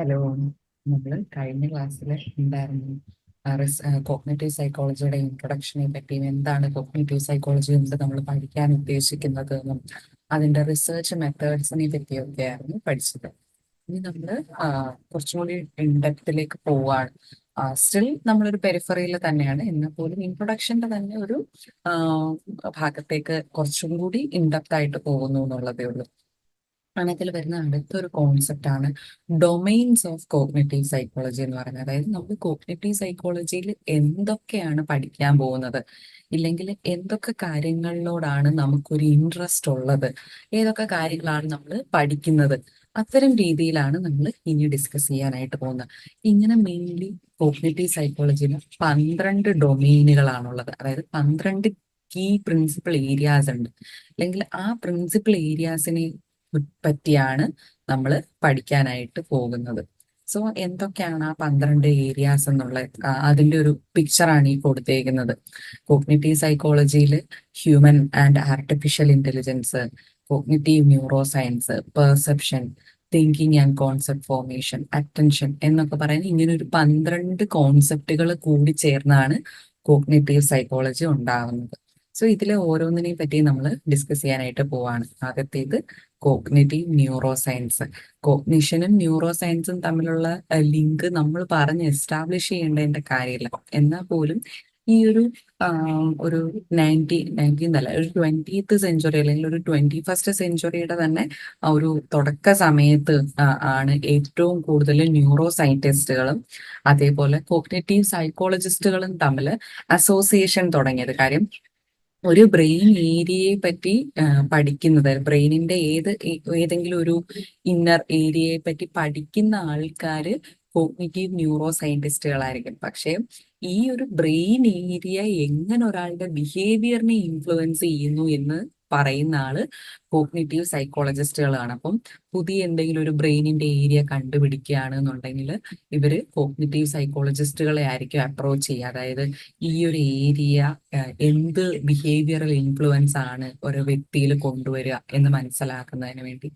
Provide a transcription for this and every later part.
Hello നമ്മൾ കഴിഞ്ഞ ക്ലാസ്സിൽ എന്തായിരുന്നു? കോഗ്നേറ്റീവ് സൈക്കോളജിയുടെ ഇൻട്രൊഡക്ഷനെ പറ്റിയും എന്താണ് കോഗ്നേറ്റീവ് സൈക്കോളജി കൊണ്ട് നമ്മൾ പഠിക്കാൻ ഉദ്ദേശിക്കുന്നത് എന്നും അതിന്റെ റിസർച്ച് മെത്തേഡ്സിനെ പറ്റിയൊക്കെ ആയിരുന്നു പഠിച്ചത്. ഇനി നമ്മൾ കുറച്ചും കൂടി ഇൻഡെപ്തിലേക്ക് പോവാണ്. സ്റ്റിൽ നമ്മളൊരു പെരിഫറിയിൽ തന്നെയാണ്. എന്നാൽ പോലും ഇൻട്രൊഡക്ഷന്റെ തന്നെ ഒരു ഭാഗത്തേക്ക് കുറച്ചും കൂടി ഇൻഡെപ്ത് ആയിട്ട് പോകുന്നു എന്നുള്ളതേ ഉള്ളൂ. അതിൽ വരുന്ന അടുത്തൊരു കോൺസെപ്റ്റ് ആണ് ഡൊമൈൻസ് ഓഫ് കോഗ്നേറ്റീവ് സൈക്കോളജി എന്ന് പറയുന്നത്. അതായത് നമ്മൾ കോഗ്നേറ്റീവ് സൈക്കോളജിയിൽ എന്തൊക്കെയാണ് പഠിക്കാൻ പോകുന്നത്? ഇല്ലെങ്കിൽ എന്തൊക്കെ കാര്യങ്ങളിലോടാണ് നമുക്കൊരു ഇൻട്രസ്റ്റ് ഉള്ളത്? ഏതൊക്കെ കാര്യങ്ങളാണ് നമ്മൾ പഠിക്കുന്നത്? അത്തരം രീതിയിലാണ് നമ്മൾ ഇനി ഡിസ്കസ് ചെയ്യാനായിട്ട് പോകുന്നത്. ഇങ്ങനെ മെയിൻലി കോഗ്നേറ്റീവ് സൈക്കോളജിയിൽ പന്ത്രണ്ട് ഡൊമൈനുകളാണുള്ളത് അതായത് പന്ത്രണ്ട് കീ പ്രിൻസിപ്പൽ ഏരിയാസ് ഉണ്ട്. അല്ലെങ്കിൽ ആ പ്രിൻസിപ്പൽ ഏരിയാസിനെ പറ്റിയാണ് നമ്മൾ പഠിക്കാനായിട്ട് പോകുന്നത്. സോ എന്തൊക്കെയാണ് ആ പന്ത്രണ്ട് ഏരിയാസ് എന്നുള്ള അതിന്റെ ഒരു പിക്ചറാണ് ഈ കൊടുത്തേക്കുന്നത്. കോഗ്നിറ്റീവ് സൈക്കോളജിയിൽ human and artificial intelligence cognitive neuroscience perception thinking and concept formation attention എന്നൊക്കെ പറയുന്ന ഇങ്ങനെ ഒരു പന്ത്രണ്ട് കോൺസെപ്റ്റുകൾ കൂടി ചേർന്നാണ് കോഗ്നിറ്റീവ് സൈക്കോളജി ഉണ്ടാകുന്നത് സോ ഇതിലെ ഓരോന്നിനെയും പറ്റി നമ്മൾ ഡിസ്കസ് ചെയ്യാനായിട്ട് പോവാണ്. ആദ്യത്തേത് കോഗ്നിറ്റീവ് ന്യൂറോ സയൻസ് കോഗ്നിഷനും ന്യൂറോ സയൻസും തമ്മിലുള്ള ലിങ്ക് നമ്മൾ പറഞ്ഞ് എസ്റ്റാബ്ലിഷ് ചെയ്യേണ്ടതിന്റെ കാര്യമില്ല എന്നാൽ പോലും ഈ ഒരു ഒരു നയന്റി നയന്റീൻ അല്ല ഒരു ട്വന്റീത്ത് സെഞ്ചുറി അല്ലെങ്കിൽ ഒരു ട്വന്റി ഫസ്റ്റ് സെഞ്ചുറിയുടെ തന്നെ ഒരു തുടക്ക സമയത്ത് ആണ് ഏറ്റവും കൂടുതൽ ന്യൂറോ സയന്റിസ്റ്റുകളും അതേപോലെ കോഗ്നേറ്റീവ് സൈക്കോളജിസ്റ്റുകളും തമ്മിൽ അസോസിയേഷൻ തുടങ്ങിയത്. കാര്യം ഒരു ബ്രെയിൻ ഏരിയയെ പറ്റി പഠിക്കുന്നത് ബ്രെയിനിന്റെ ഏത് ഏതെങ്കിലും ഒരു ഇന്നർ ഏരിയയെ പറ്റി പഠിക്കുന്ന ആൾക്കാര് കോഗ്നിറ്റീവ് ന്യൂറോ സയന്റിസ്റ്റുകളായിരിക്കും. പക്ഷേ ഈ ഒരു ബ്രെയിൻ ഏരിയ എങ്ങനെ ഒരാളുടെ ബിഹേവിയറിനെ ഇൻഫ്ലുവൻസ് ചെയ്യുന്നു എന്ന് പറയുന്ന ആൾ കോഗ്നിറ്റീവ് സൈക്കോളജിസ്റ്റുകളാണ്. അപ്പം പുതിയ എന്തെങ്കിലും ഒരു ബ്രെയിനിന്റെ ഏരിയ കണ്ടുപിടിക്കുകയാണ് എന്നുണ്ടെങ്കിൽ ഇവർ കോഗ്നേറ്റീവ് സൈക്കോളജിസ്റ്റുകളെ ആയിരിക്കും അപ്രോച്ച് ചെയ്യുക. അതായത് ഈ ഒരു ഏരിയ എന്ത് ബിഹേവിയറൽ ഇൻഫ്ലുവൻസ് ആണ് ഒരു വ്യക്തിയിൽ കൊണ്ടുവരിക എന്ന് മനസ്സിലാക്കുന്നതിന് വേണ്ടി.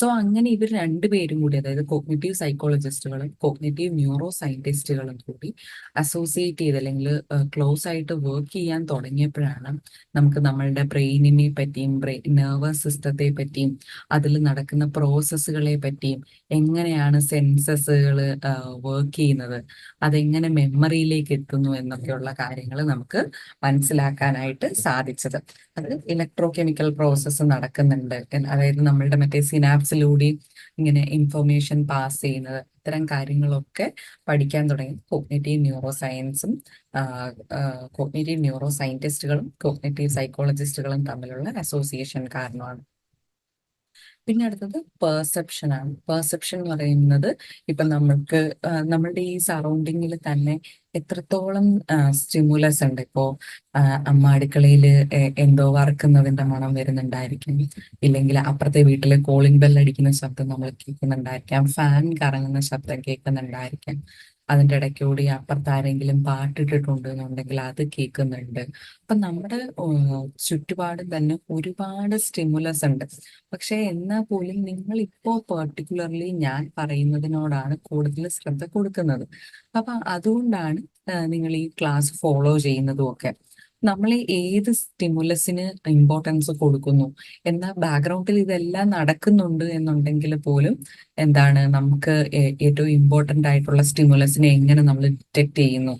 സോ അങ്ങനെ ഇവർ രണ്ടുപേരും കൂടി അതായത് കോഗ്നേറ്റീവ് സൈക്കോളജിസ്റ്റുകളും കോഗ്നേറ്റീവ് ന്യൂറോ സയന്റിസ്റ്റുകളും കൂടി അസോസിയേറ്റ് ചെയ്ത് അല്ലെങ്കിൽ ക്ലോസ് ആയിട്ട് വർക്ക് ചെയ്യാൻ തുടങ്ങിയപ്പോഴാണ് നമുക്ക് നമ്മളുടെ ബ്രെയിനിനെ പറ്റിയും ബ്രെയിൻ നെർവസ് സിസ്റ്റത്തെ പറ്റിയും അതിൽ നടക്കുന്ന പ്രോസസ്സുകളെ പറ്റിയും എങ്ങനെയാണ് സെൻസസുകൾ വർക്ക് ചെയ്യുന്നത് അതെങ്ങനെ മെമ്മറിയിലേക്ക് എത്തുന്നു എന്നൊക്കെയുള്ള കാര്യങ്ങൾ നമുക്ക് മനസ്സിലാക്കാനായിട്ട് സാധിച്ചത്. അത് ഇലക്ട്രോ കെമിക്കൽ പ്രോസസ്സ് നടക്കുന്നുണ്ട്. അതായത് നമ്മളുടെ മറ്റേ സിനാപ്സിലൂടെ ഇങ്ങനെ ഇൻഫർമേഷൻ പാസ് ചെയ്യുന്നത് ഇത്തരം കാര്യങ്ങളൊക്കെ പഠിക്കാൻ തുടങ്ങി. കോഗ്നേറ്റീവ് ന്യൂറോ സയൻസും കോഗ്നേറ്റീവ് ന്യൂറോ സയന്റിസ്റ്റുകളും കോഗ്നേറ്റീവ് സൈക്കോളജിസ്റ്റുകളും തമ്മിലുള്ള അസോസിയേഷൻ കാരണമാണ്. പിന്നെ അടുത്തത് പെർസെപ്ഷൻ ആണ്. പെർസെപ്ഷൻ എന്ന് പറയുന്നത് ഇപ്പൊ നമ്മൾക്ക് നമ്മളുടെ ഈ സറൗണ്ടിങ്ങിൽ തന്നെ എത്രത്തോളം സ്റ്റിമുലസ് ഉണ്ട്? ഇപ്പോ ആ, അമ്മ അടുക്കളയിൽ എന്തോ വറക്കുന്നതിന്റെ മണം വരുന്നുണ്ടായിരിക്കും. ഇല്ലെങ്കിൽ അപ്പുറത്തെ വീട്ടിൽ കോളിംഗ് ബെൽ അടിക്കുന്ന ശബ്ദം നമ്മൾ കേൾക്കുന്നുണ്ടായിരിക്കാം. ഫാൻ കറങ്ങുന്ന ശബ്ദം കേൾക്കുന്നുണ്ടായിരിക്കാം. അതിന്റെ ഇടയ്ക്കൂടി അപ്പുറത്ത് ആരെങ്കിലും പാട്ടിട്ടിട്ടുണ്ട് എന്നുണ്ടെങ്കിൽ അത് കേൾക്കുന്നുണ്ട്. അപ്പൊ നമ്മുടെ ചുറ്റുപാട് തന്നെ ഒരുപാട് സ്റ്റിമുലസ് ഉണ്ട്. പക്ഷെ എന്നാൽ പോലും നിങ്ങൾ ഇപ്പോ പെർട്ടിക്കുലർലി ഞാൻ പറയുന്നതിനോടാണ് കൂടുതൽ ശ്രദ്ധ കൊടുക്കുന്നത്. അപ്പൊ അതുകൊണ്ടാണ് നിങ്ങൾ ഈ ക്ലാസ് ഫോളോ ചെയ്യുന്നതും ഒക്കെ നമ്മൾ ഏത് സ്റ്റിമുലസിന് ഇമ്പോർട്ടൻസ് കൊടുക്കുന്നു? എന്നാൽ ബാക്ക്ഗ്രൗണ്ടിൽ ഇതെല്ലാം നടക്കുന്നുണ്ട് എന്നുണ്ടെങ്കിൽ പോലും എന്താണ് നമുക്ക് ഏറ്റവും ഇമ്പോർട്ടന്റ് ആയിട്ടുള്ള സ്റ്റിമുലസിനെ എങ്ങനെ നമ്മൾ ഡിറ്റക്ട് ചെയ്യുന്നു?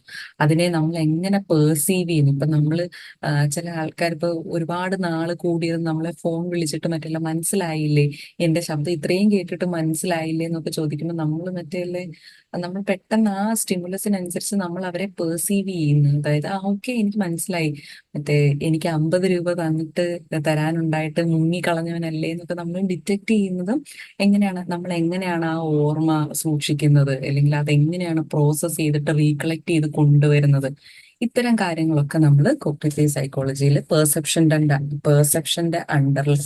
അതിനെ നമ്മൾ എങ്ങനെ പേഴ്സീവ് ചെയ്യുന്നു? ഇപ്പം നമ്മൾ ചില ആൾക്കാർ ഇപ്പോൾ ഒരുപാട് നാൾ കൂടിയത് നമ്മളെ ഫോൺ വിളിച്ചിട്ട് മറ്റെല്ലാം മനസ്സിലായില്ലേ? എന്റെ ശബ്ദം ഇത്രയും കേട്ടിട്ട് മനസ്സിലായില്ലേ എന്നൊക്കെ ചോദിക്കുമ്പോൾ നമ്മൾ മറ്റേ നമ്മൾ പെട്ടെന്ന് ആ സ്റ്റിമുലസിനനുസരിച്ച് നമ്മൾ അവരെ പെർസീവ് ചെയ്യുന്നു. അതായത് ആ ഓക്കെ എനിക്ക് മനസ്സിലായി. മറ്റേ എനിക്ക് അമ്പത് രൂപ തന്നിട്ട് തരാനുണ്ടായിട്ട് മുങ്ങിക്കളഞ്ഞവനല്ലേ എന്നൊക്കെ നമ്മൾ ഡിറ്റക്ട് ചെയ്യുന്നതും എങ്ങനെയാണ്? നമ്മൾ എങ്ങനെയാണ് ആ ഓർമ്മ സൂക്ഷിക്കുന്നത്? അല്ലെങ്കിൽ അത് എങ്ങനെയാണ് പ്രോസസ്സ് ചെയ്തിട്ട് റീകളക്ട് ചെയ്ത് കൊണ്ടുവരുന്നത്? ഇത്തരം കാര്യങ്ങളൊക്കെ നമ്മൾ കോഗ്നിറ്റീവ് സൈക്കോളജിയിൽ പെർസെപ്ഷന്റെ പെർസെപ്ഷന്റെ അണ്ടറിൽ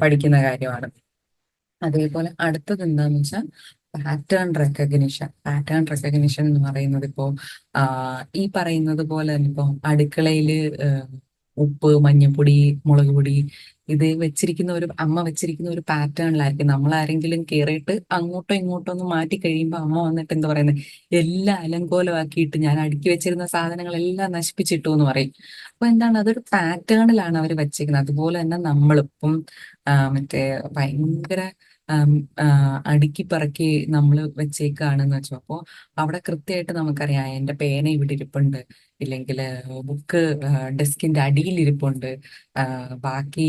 പഠിക്കുന്ന കാര്യമാണ്. അതേപോലെ അടുത്തത് എന്താണെന്ന് വെച്ചാൽ പാറ്റേൺ റെക്കഗ്നിഷൻ പാറ്റേൺ റെക്കഗ്നിഷൻ എന്ന് പറയുന്നത് ഇപ്പോ ഈ പറയുന്നത് പോലെ തന്നെ ഇപ്പൊ അടുക്കളയിൽ ഉപ്പ് മഞ്ഞപ്പൊടി മുളക് പൊടി ഇത് വെച്ചിരിക്കുന്ന ഒരു അമ്മ വെച്ചിരിക്കുന്ന ഒരു പാറ്റേണിലായിരിക്കും നമ്മൾ ആരെങ്കിലും കയറിയിട്ട് അങ്ങോട്ടോ ഇങ്ങോട്ടോ ഒന്ന് മാറ്റി കഴിയുമ്പോൾ അമ്മ വന്നിട്ട് എന്താ പറയുന്നത് എല്ലാം അലങ്കോലമാക്കിയിട്ട് ഞാൻ അടുക്കി വെച്ചിരുന്ന സാധനങ്ങളെല്ലാം നശിപ്പിച്ചിട്ടു എന്ന് പറയും. അപ്പൊ എന്താണ്? അതൊരു പാറ്റേണിലാണ് അവർ വെച്ചിരിക്കുന്നത് അതുപോലെ തന്നെ നമ്മളിപ്പം മറ്റേ ഭയങ്കര അടുക്കി പറക്കി നമ്മൾ വെച്ചേക്കാണെന്ന് വെച്ചോ. അപ്പോ അവിടെ കൃത്യമായിട്ട് നമുക്കറിയാം എന്റെ പേന ഇവിടെ ഇരിപ്പുണ്ട്. ഇല്ലെങ്കിൽ ബുക്ക് ഡെസ്കിന്റെ അടിയിൽ ഇരിപ്പുണ്ട് ബാക്കി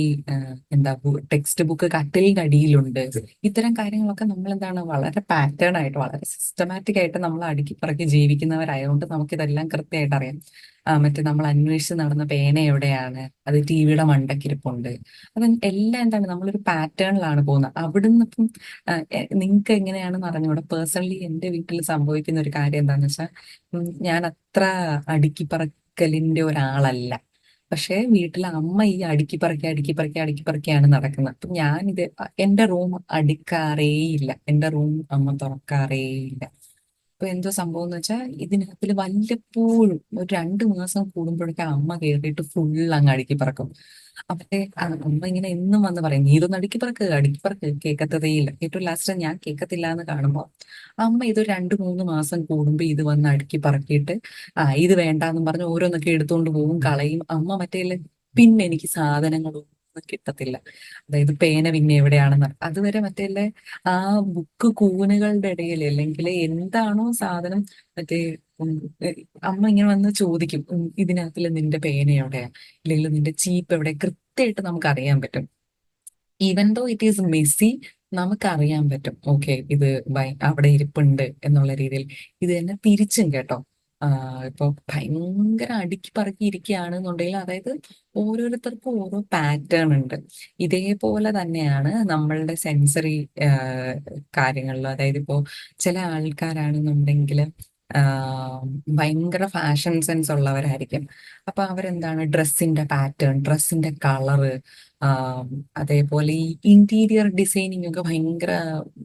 എന്താ ടെക്സ്റ്റ് ബുക്ക് കട്ടിലിന്റെ അടിയിലുണ്ട്. ഇത്തരം കാര്യങ്ങളൊക്കെ നമ്മൾ എന്താണ് വളരെ പാറ്റേൺ ആയിട്ട് വളരെ സിസ്റ്റമാറ്റിക് ആയിട്ട് നമ്മൾ അടുക്കി പറക്കി ജീവിക്കുന്നവരായതുകൊണ്ട് നമുക്കിതെല്ലാം കൃത്യമായിട്ട് അറിയാം. മറ്റേ നമ്മൾ അന്വേഷിച്ച് നടന്ന പേന എവിടെയാണ്? അത് ടി വിയുടെ മണ്ടക്കിരിപ്പുണ്ട്. അത് എല്ലാം എന്താണ് നമ്മളൊരു പാറ്റേണിലാണ് പോകുന്നത്. അവിടുന്ന് ഇപ്പം നിങ്ങൾക്ക് എങ്ങനെയാണെന്ന് അറിഞ്ഞൂടെ? പേഴ്സണലി എന്റെ വീട്ടിൽ സംഭവിക്കുന്ന ഒരു കാര്യം എന്താണെന്ന് വെച്ചാൽ ഞാൻ അത്ര അടുക്കി പറക്കലിന്റെ ഒരാളല്ല. പക്ഷേ വീട്ടിലെ അമ്മ ഈ അടുക്കി പറക്കി അടുക്കി പറക്കി നടക്കുന്നത്. അപ്പൊ ഞാനിത് എന്റെ റൂം അടുക്കാറേയില്ല. എന്റെ റൂം അമ്മ തുറക്കാറേയില്ല. അപ്പൊ എന്തോ സംഭവം എന്ന് വെച്ചാൽ ഇതിനകത്തിൽ വല്ലപ്പോഴും ഒരു രണ്ട് മാസം കൂടുമ്പോഴൊക്കെ അമ്മ കയറിയിട്ട് ഫുൾ അങ്ങ് അടുക്കി പറക്കും. അവരുടെ അമ്മ ഇങ്ങനെ എന്നും വന്ന് പറയും നീ ഇതൊന്നും അടുക്കി പറക്ക് അടുക്കി പറക്ക് കേൾക്കത്തതേയില്ല ഏറ്റവും ലാസ്റ്റ് ഞാൻ കേൾക്കത്തില്ല എന്ന് കാണുമ്പോൾ അമ്മ ഇത് രണ്ട് മൂന്ന് മാസം കൂടുമ്പോ ഇത് വന്ന് അടുക്കി പറക്കിയിട്ട് ആ ഇത് വേണ്ടാന്നും പറഞ്ഞ് ഓരോന്നൊക്കെ എടുത്തുകൊണ്ട് പോകും കളയും. അമ്മ മറ്റേ പിന്നെ എനിക്ക് സാധനങ്ങളൊന്നും കിട്ടത്തില്ല. അതായത് പേന പിന്നെ എവിടെയാണെന്ന് അതുവരെ മറ്റേ ആ ബുക്ക് കൂനുകളുടെ ഇടയിൽ അല്ലെങ്കിൽ എന്താണോ സാധനം മറ്റേ അമ്മ ഇങ്ങനെ വന്ന് ചോദിക്കും ഇതിനകത്തിൽ നിന്റെ പേന എവിടെയാ? ഇല്ലെങ്കിൽ നിന്റെ ചീപ്പ് എവിടെ കൃത്യമായിട്ട് നമുക്ക് അറിയാൻ പറ്റും. Even though it is messy നമുക്ക് അറിയാൻ പറ്റും. ഓക്കെ ഇത് അവിടെ ഇരിപ്പുണ്ട് എന്നുള്ള രീതിയിൽ. ഇത് തന്നെ തിരിച്ചും കേട്ടോ. ഇപ്പൊ ഭയങ്കര അടുക്കി പറക്കി ഇരിക്കുകയാണെന്നുണ്ടെങ്കിൽ അതായത് ഓരോരുത്തർക്കും ഓരോ പാറ്റേൺ ഉണ്ട്. ഇതേപോലെ തന്നെയാണ് നമ്മളുടെ സെൻസറി കാര്യങ്ങളിലും. അതായത് ഇപ്പോ ചില ആൾക്കാരാണെന്നുണ്ടെങ്കിൽ ഭയങ്കര ഫാഷൻ സെൻസ് ഉള്ളവരായിരിക്കും. അപ്പൊ അവരെന്താണ്? ഡ്രസ്സിന്റെ പാറ്റേൺ ഡ്രസ്സിന്റെ കളറ് അതേപോലെ ഈ ഇന്റീരിയർ ഡിസൈനിങ് ഒക്കെ ഭയങ്കര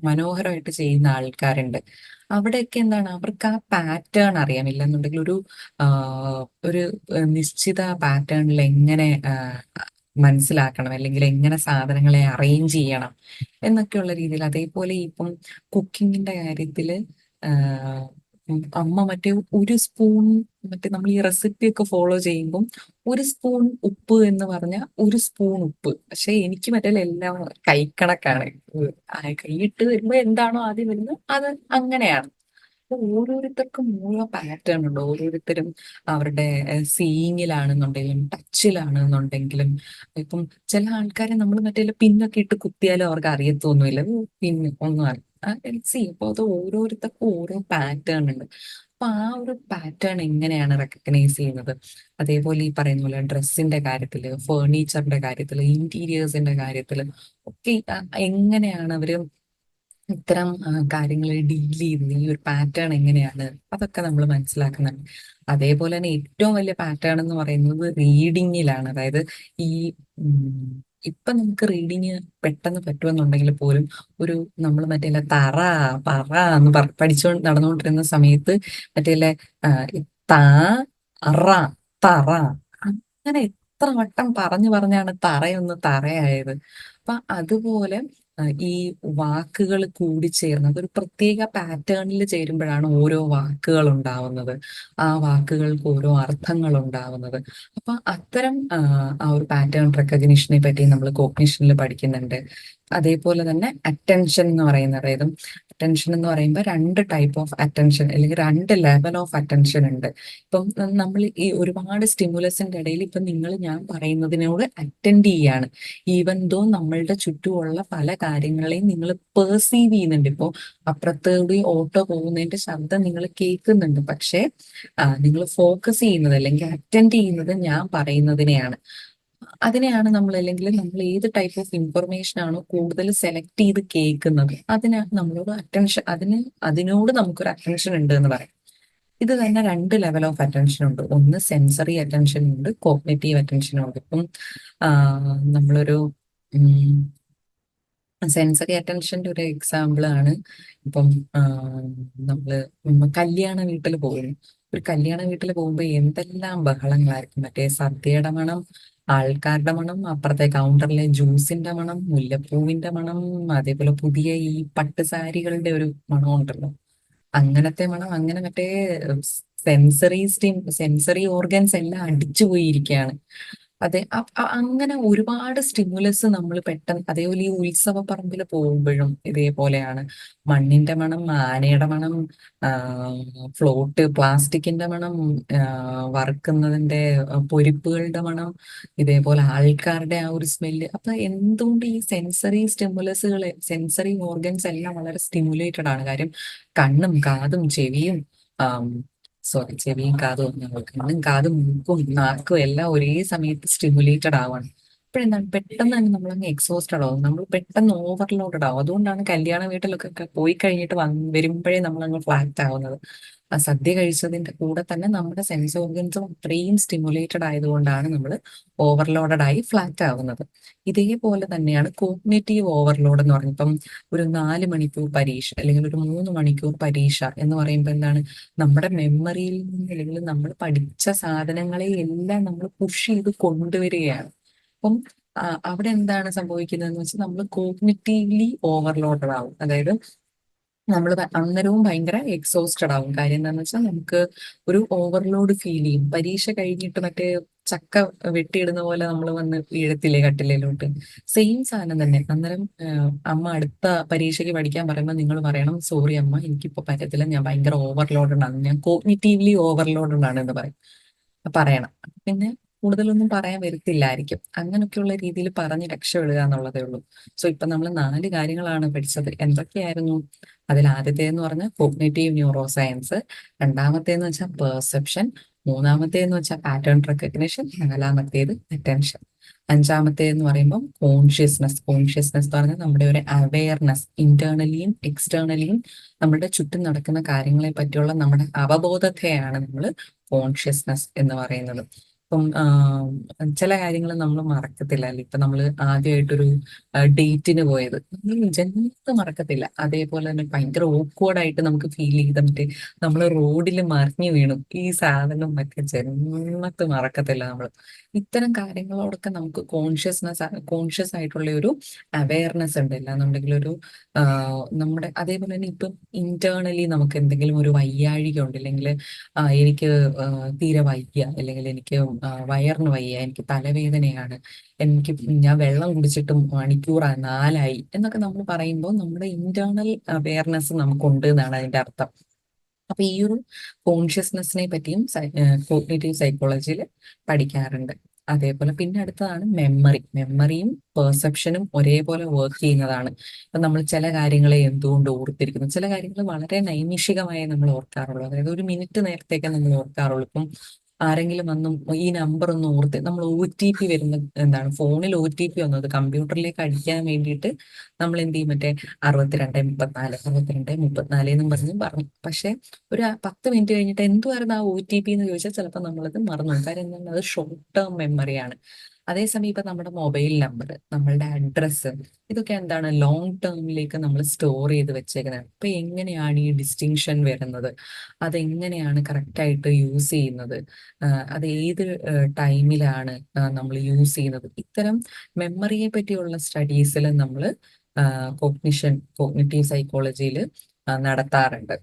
മനോഹരമായിട്ട് ചെയ്യുന്ന ആൾക്കാരുണ്ട്. അവിടെയൊക്കെ എന്താണ്? അവർക്ക് ആ പാറ്റേൺ അറിയാമില്ലെന്നുണ്ടെങ്കിൽ ഒരു ഒരു നിശ്ചിത പാറ്റേണിൽ എങ്ങനെ മനസ്സിലാക്കണം അല്ലെങ്കിൽ എങ്ങനെ സാധനങ്ങളെ അറേഞ്ച് ചെയ്യണം എന്നൊക്കെയുള്ള രീതിയിൽ. അതേപോലെ ഇപ്പം കുക്കിങ്ങിന്റെ കാര്യത്തിൽ അമ്മ മറ്റേ ഒരു സ്പൂൺ മറ്റേ നമ്മൾ ഈ റെസിപ്പി ഒക്കെ ഫോളോ ചെയ്യുമ്പം ഒരു സ്പൂൺ ഉപ്പ് എന്ന് പറഞ്ഞ ഒരു സ്പൂൺ ഉപ്പ്. പക്ഷെ എനിക്ക് മറ്റേ എല്ലാം കൈക്കണക്കാണ് കൈയിട്ട് വരുമ്പോ എന്താണോ ആദ്യം വരുന്നത് അത് അങ്ങനെയാണ്. ഓരോരുത്തർക്കും ഓരോ പാറ്റേൺ ഉണ്ട്. ഓരോരുത്തരും അവരുടെ സീയിങ്ങിലാണെന്നുണ്ടെങ്കിലും ടച്ചിലാണെന്നുണ്ടെങ്കിലും ഇപ്പം ചില ആൾക്കാരെ നമ്മൾ മറ്റേ പിന്നൊക്കെ ഇട്ട് കുത്തിയാലും അവർക്ക് അറിയത്തൊന്നുമില്ല. പിന്നെ ഒന്നും ഒന്നും സി അപ്പൊ അത് ഓരോരുത്തർക്കും ഓരോ പാറ്റേൺ ഉണ്ട്. അപ്പൊ ആ ഒരു പാറ്റേൺ എങ്ങനെയാണ് റെക്കഗ്നൈസ് ചെയ്യുന്നത്? അതേപോലെ ഈ പറയുന്ന പോലെ ഡ്രസ്സിന്റെ കാര്യത്തിൽ ഫേർണിച്ചറിന്റെ കാര്യത്തിൽ ഇന്റീരിയേഴ്സിന്റെ കാര്യത്തിൽ ഒക്കെ എങ്ങനെയാണ് അവർ ഇത്തരം കാര്യങ്ങൾ ഡീൽ ചെയ്യുന്നത്? ഈ ഒരു പാറ്റേൺ എങ്ങനെയാണ്? അതൊക്കെ നമ്മൾ മനസ്സിലാക്കുന്നുണ്ട്. അതേപോലെ തന്നെ ഏറ്റവും വലിയ പാറ്റേൺ എന്ന് പറയുന്നത് റീഡിങ്ങിലാണ് അതായത് ഈ ഇപ്പൊ നമുക്ക് റീഡിങ് പെട്ടെന്ന് പറ്റുമെന്നുണ്ടെങ്കിൽ പോലും ഒരു നമ്മൾ മറ്റേ തറ പറ എന്ന് പഠിച്ചുകൊണ്ട് നടന്നുകൊണ്ടിരുന്ന സമയത്ത് മറ്റേ താ തറ അങ്ങനെ എത്ര വട്ടം പറഞ്ഞു പറഞ്ഞാണ് തറയൊന്ന് തറയായത്. അപ്പൊ അതുപോലെ ഈ വാക്കുകൾ കൂടിച്ചേർന്ന് ഒരു പ്രത്യേക പാറ്റേണിൽ ചേരുമ്പോഴാണ് ഓരോ വാക്കുകൾ ഉണ്ടാവുന്നത്. ആ വാക്കുകൾക്ക് ഓരോ അർത്ഥങ്ങൾ ഉണ്ടാവുന്നത്. അപ്പൊ അത്തരം ആ, ഒരു പാറ്റേൺ റെക്കഗ്നിഷനെ പറ്റി നമ്മൾ കോഗ്നിഷനിൽ പഠിക്കുന്നുണ്ട്. അതേപോലെ തന്നെ അറ്റൻഷൻ എന്ന് പറയുന്നത്. അതായത് അറ്റൻഷൻ എന്ന് പറയുമ്പോൾ രണ്ട് ടൈപ്പ് ഓഫ് അറ്റൻഷൻ അല്ലെങ്കിൽ രണ്ട് ലെവൽ ഓഫ് അറ്റൻഷൻ ഉണ്ട്. ഇപ്പം നമ്മൾ ഈ ഒരുപാട് സ്റ്റിമുലസിന്റെ ഇടയിൽ ഇപ്പം നിങ്ങൾ ഞാൻ പറയുന്നതിനോട് അറ്റൻഡ് ചെയ്യാണ്. ഈവൻ ദോ നമ്മളുടെ ചുറ്റുമുള്ള പല കാര്യങ്ങളെയും നിങ്ങൾ പെർസീവ് ചെയ്യുന്നുണ്ട്. ഇപ്പോൾ അപ്പുറത്തൂടെ ഓട്ടോ പോകുന്നതിന്റെ ശബ്ദം നിങ്ങൾ കേൾക്കുന്നുണ്ട്. പക്ഷേ നിങ്ങൾ ഫോക്കസ് ചെയ്യുന്നത് അല്ലെങ്കിൽ അറ്റൻഡ് ചെയ്യുന്നത് ഞാൻ പറയുന്നതിനെയാണ്. അതിനെയാണ് നമ്മൾ അല്ലെങ്കിൽ നമ്മൾ ഏത് ടൈപ്പ് ഓഫ് ഇൻഫർമേഷൻ ആണോ കൂടുതൽ സെലക്ട് ചെയ്ത് കേൾക്കുന്നത്. അതിനാണ് നമ്മളോട് അറ്റൻഷൻ അതിന് അതിനോട് നമുക്കൊരു അറ്റൻഷൻ ഉണ്ട് എന്ന് പറയാം. ഇത് തന്നെ രണ്ട് ലെവൽ ഓഫ് അറ്റൻഷൻ ഉണ്ട്. ഒന്ന് സെൻസറി അറ്റൻഷൻ ഉണ്ട് കോഗ്നേറ്റീവ് അറ്റൻഷൻ ഉണ്ട്. ഇപ്പം നമ്മളൊരു സെൻസറി അറ്റൻഷന്റെ ഒരു എക്സാമ്പിൾ ആണ്. ഇപ്പം നമ്മൾ കല്യാണ വീട്ടിൽ പോകുന്നു ഒരു കല്യാണ വീട്ടിൽ പോകുമ്പോൾ എന്തെല്ലാം ബഹളങ്ങളായിരിക്കും? മറ്റേ സദ്യയുടെ മണം ആൾക്കാരുടെ മണം അപ്പുറത്തെ കൗണ്ടറിലെ ജ്യൂസിന്റെ മണം മുല്ലപ്പൂവിന്റെ മണം അതേപോലെ പുതിയ ഈ പട്ട് സാരികളുടെ ഒരു മണം ഉണ്ടല്ലോ അങ്ങനത്തെ മണം അങ്ങനെ മറ്റേ സെൻസറി സെൻസറി ഓർഗൻസ് എല്ലാം അടിച്ചു പോയിരിക്കുകയാണ് അതെ. അങ്ങനെ ഒരുപാട് സ്റ്റിമുലസ് നമ്മൾ പെട്ടെന്ന് അതേപോലെ ഈ ഉത്സവ പറമ്പിൽ പോകുമ്പോഴും ഇതേപോലെയാണ്. മണ്ണിന്റെ മണം ആനയുടെ മണം ഫ്ലോട്ട് പ്ലാസ്റ്റിക്കിന്റെ മണം വറുക്കുന്നതിന്റെ പൊരിപ്പുകളുടെ മണം ഇതേപോലെ ആൾക്കാരുടെ ആ ഒരു സ്മെല്ല്. അപ്പൊ എന്തുകൊണ്ട് ഈ സെൻസറി സ്റ്റിമുലസുകൾ സെൻസറി ഓർഗൻസ് എല്ലാം വളരെ സ്റ്റിമുലേറ്റഡ് ആണ് കാര്യം കണ്ണും കാതും ചെവിയും സോറി ചെവിയും കാതും ഞങ്ങൾക്ക് കണ്ണും കാതും മൂക്കും നാക്കും എല്ലാം ഒരേ സമയത്ത് സ്റ്റിമുലേറ്റഡ് ആവാണ്. അപ്പോഴെന്താണ്? പെട്ടെന്ന് തന്നെ നമ്മളങ്ങ് എക്സോസ്റ്റഡ് ആവും. നമ്മൾ പെട്ടെന്ന് ഓവർലോഡഡ് ആവും. അതുകൊണ്ടാണ് കല്യാണ വീട്ടിലൊക്കെ പോയി കഴിഞ്ഞിട്ട് വന്ന് നമ്മൾ നമ്മളങ്ങ് ഫ്ലാറ്റ് ആവുന്നത്. സദ്യ കഴിച്ചതിന്റെ കൂടെ തന്നെ നമ്മുടെ സെൻസ് ഓർഗൻസും അത്രയും സ്റ്റിമുലേറ്റഡ് ആയതുകൊണ്ടാണ് നമ്മൾ ഓവർലോഡഡ് ആയി ഫ്ലാറ്റ് ആവുന്നത്. ഇതേപോലെ തന്നെയാണ് കോഗ്നേറ്റീവ് ഓവർലോഡ് എന്ന് പറഞ്ഞ ഇപ്പം ഒരു നാല് മണിക്കൂർ പരീക്ഷ അല്ലെങ്കിൽ ഒരു മൂന്ന് മണിക്കൂർ പരീക്ഷ എന്ന് പറയുമ്പോൾ എന്താണ്? നമ്മുടെ മെമ്മറിയിൽ നിന്ന് അല്ലെങ്കിൽ നമ്മൾ പഠിച്ച സാധനങ്ങളെ എല്ലാം നമ്മൾ പുഷ് ചെയ്ത് കൊണ്ടുവരികയാണ്. അപ്പം അവിടെ എന്താണ് സംഭവിക്കുന്നതെന്ന് വെച്ചാൽ നമ്മൾ കോഗ്നറ്റീവ്ലി ഓവർലോഡഡ് ആവും. അതായത് നമ്മൾ അന്നേരവും ഭയങ്കര എക്സോസ്റ്റഡ് ആവും. കാര്യം എന്താണെന്ന് വെച്ചാൽ നമുക്ക് ഒരു ഓവർലോഡ് ഫീൽ ചെയ്യും. പരീക്ഷ കഴിഞ്ഞിട്ട് മറ്റേ ചക്ക വെട്ടിയിടുന്ന പോലെ നമ്മൾ വന്ന് വീഴത്തില്ലേ കട്ടിലേലോട്ട്? സെയിം സാധനം തന്നെ. അന്നേരം അമ്മ അടുത്ത പരീക്ഷയ്ക്ക് പഠിക്കാൻ പറയുമ്പോൾ നിങ്ങൾ പറയണം സോറി അമ്മ എനിക്കിപ്പോ പറ്റത്തില്ല. ഞാൻ ഭയങ്കര ഓവർലോഡഡ് ആണ്. ഞാൻ കോഗ്നിറ്റീവ്ലി ഓവർലോഡഡ് ആണ് എന്ന് പറയും. പറയണം. പിന്നെ കൂടുതലൊന്നും പറയാൻ വരത്തില്ലായിരിക്കും. അങ്ങനെയൊക്കെയുള്ള രീതിയിൽ പറഞ്ഞ് രക്ഷപ്പെടുക എന്നുള്ളതേ ഉള്ളൂ. സോ ഇപ്പൊ നമ്മൾ നാല് കാര്യങ്ങളാണ് പഠിച്ചത്. എന്തൊക്കെയായിരുന്നു? അതിൽ ആദ്യത്തെ എന്ന് പറഞ്ഞാൽ കോഗ്നേറ്റീവ് ന്യൂറോ സയൻസ് രണ്ടാമത്തേന്ന് വെച്ചാൽ പെർസെപ്ഷൻ മൂന്നാമത്തേന്ന് വെച്ചാൽ പാറ്റേൺ റെക്കഗ്നിഷൻ നാലാമത്തേത് അറ്റൻഷൻ. അഞ്ചാമത്തെ എന്ന് പറയുമ്പോൾ കോൺഷ്യസ്നെസ്. കോൺഷ്യസ്നെസ് എന്ന് പറഞ്ഞാൽ നമ്മുടെ ഒരു അവയർനെസ് ഇന്റേണലിയും എക്സ്റ്റേണലിയും നമ്മുടെ ചുറ്റും നടക്കുന്ന കാര്യങ്ങളെ പറ്റിയുള്ള നമ്മുടെ അവബോധത്തെയാണ് നമ്മൾ കോൺഷ്യസ്നെസ് എന്ന് പറയുന്നത്. ഇപ്പം ചില കാര്യങ്ങൾ നമ്മൾ മറക്കത്തില്ല. അല്ലെ ഇപ്പൊ നമ്മൾ ആദ്യമായിട്ടൊരു ഡേറ്റിന് പോയത്. ജനത്ത് മറക്കത്തില്ല. അതേപോലെ തന്നെ ഭയങ്കര ആയിട്ട് നമുക്ക് ഫീൽ ചെയ്ത മറ്റേ നമ്മൾ റോഡിൽ മറിഞ്ഞു വീണു. ഈ സാധനം ഒക്കെ ജന്മത്ത് മറക്കത്തില്ല നമ്മൾ ഇത്തരം കാര്യങ്ങളോടൊക്കെ നമുക്ക് കോൺഷ്യസ്നെസ് കോൺഷ്യസ് ആയിട്ടുള്ള ഒരു അവയർനെസ് ഉണ്ട്. അല്ലാന്നുണ്ടെങ്കിൽ ഒരു നമ്മുടെ അതേപോലെ തന്നെ ഇപ്പം ഇന്റേണലി നമുക്ക് എന്തെങ്കിലും ഒരു വയ്യാഴിക ഉണ്ട്. അല്ലെങ്കിൽ എനിക്ക് തീരെ വയ്യ. അല്ലെങ്കിൽ എനിക്ക് വയറിന് വയ്യ എനിക്ക് തലവേദനയാണ് എനിക്ക് ഞാൻ വെള്ളം കുടിച്ചിട്ട് മണിക്കൂറാ നാലായി എന്നൊക്കെ നമ്മൾ പറയുമ്പോൾ നമ്മുടെ ഇന്റേണൽ അവയർനെസ് നമുക്കുണ്ട് എന്നാണ് അതിന്റെ അർത്ഥം. അപ്പൊ ഈ ഒരു കോൺഷ്യസ്നെസ്സിനെ പറ്റിയും കോഗ്നേറ്റീവ് സൈക്കോളജിയിൽ പഠിക്കാറുണ്ട്. അതേപോലെ പിന്നെ അടുത്തതാണ് മെമ്മറി മെമ്മറിയും പെർസെപ്ഷനും ഒരേപോലെ വർക്ക് ചെയ്യുന്നതാണ്. ഇപ്പൊ നമ്മൾ ചില കാര്യങ്ങളെ എന്തുകൊണ്ട് ഓർത്തിരിക്കുന്നു? ചില കാര്യങ്ങൾ വളരെ നൈമിഷികമായി നമ്മൾ ഓർക്കാറുള്ളൂ. അതായത് ഒരു മിനിറ്റ് നേരത്തേക്ക് നമ്മൾ ഓർക്കാറുള്ളൂ. ഇപ്പം ആരെങ്കിലും വന്നും ഈ നമ്പർ ഒന്ന് ഓർത്ത് നമ്മൾ ഒ ടി പി വരുന്ന എന്താണ്? ഫോണിൽ ഒ ടി പി വന്നത് കമ്പ്യൂട്ടറിലേക്ക് അടിക്കാൻ വേണ്ടിയിട്ട് നമ്മൾ എന്ത് ചെയ്യും? മറ്റേ അറുപത്തിരണ്ട് മുപ്പത്തിനാല് അറുപത്തിരണ്ട് മുപ്പത്തിനാല് എന്നും പറഞ്ഞ് പറഞ്ഞു. പക്ഷെ ഒരു പത്ത് മിനിറ്റ് കഴിഞ്ഞിട്ട് എന്തുമായിരുന്നു ആ ഒ ടി പി എന്ന് ചോദിച്ചാൽ ചിലപ്പോൾ നമ്മളത് മറന്നു. കാര്യം എന്താണ് അത് ഷോർട്ട് ടേം മെമ്മറിയാണ് അതേസമയം ഇപ്പൊ നമ്മുടെ മൊബൈൽ നമ്പർ നമ്മളുടെ അഡ്രസ്സ് ഇതൊക്കെ എന്താണ് ലോങ് ടേമിലേക്ക് നമ്മൾ സ്റ്റോർ ചെയ്ത് വെച്ചേക്കുന്നത്. അപ്പൊ എങ്ങനെയാണ് ഈ ഡിസ്റ്റിങ്ഷൻ വരുന്നത്? അതെങ്ങനെയാണ് കറക്റ്റായിട്ട് യൂസ് ചെയ്യുന്നത്? അത് ഏത് ടൈമിലാണ് നമ്മൾ യൂസ് ചെയ്യുന്നത്? ഇത്തരം മെമ്മറിയെ പറ്റിയുള്ള സ്റ്റഡീസിൽ നമ്മൾ കോഗ്നിഷൻ കോഗ്നിറ്റീവ് സൈക്കോളജിയിൽ നടത്താറുണ്ട്.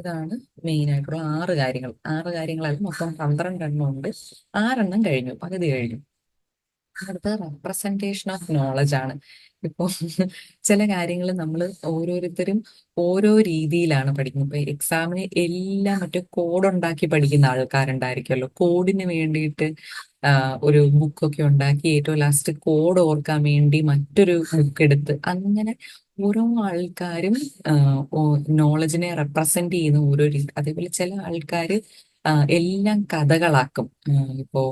ഇതാണ് മെയിൻ ആയിട്ടുള്ള ആറ് കാര്യങ്ങൾ. ആറ് കാര്യങ്ങളല്ല മൊത്തം പന്ത്രണ്ടെണ്ണം ഉണ്ട്. ആറെണ്ണം കഴിഞ്ഞു പകുതി കഴിഞ്ഞു. അടുത്ത റെപ്രസെന്റേഷൻ ഓഫ് നോളജ് ആണ്. ഇപ്പൊ ചില കാര്യങ്ങൾ നമ്മൾ ഓരോരുത്തരും ഓരോ രീതിയിലാണ് പഠിക്കുന്നത്. ഇപ്പൊ എക്സാമിന് എല്ലാം മറ്റേ കോഡ് ഉണ്ടാക്കി പഠിക്കുന്ന ആൾക്കാരുണ്ടായിരിക്കുമല്ലോ. കോഡിന് വേണ്ടിയിട്ട് ഒരു ബുക്കൊക്കെ ഉണ്ടാക്കി ഏറ്റവും ലാസ്റ്റ് കോഡ് ഓർക്കാൻ വേണ്ടി മറ്റൊരു ബുക്ക് എടുത്ത് അങ്ങനെ ഓരോ ആൾക്കാരും നോളജിനെ റെപ്രസെന്റ് ചെയ്യുന്ന ഓരോ രീതി. അതേപോലെ ചില ആൾക്കാർ എല്ലാം കഥകളാക്കും. ഇപ്പോ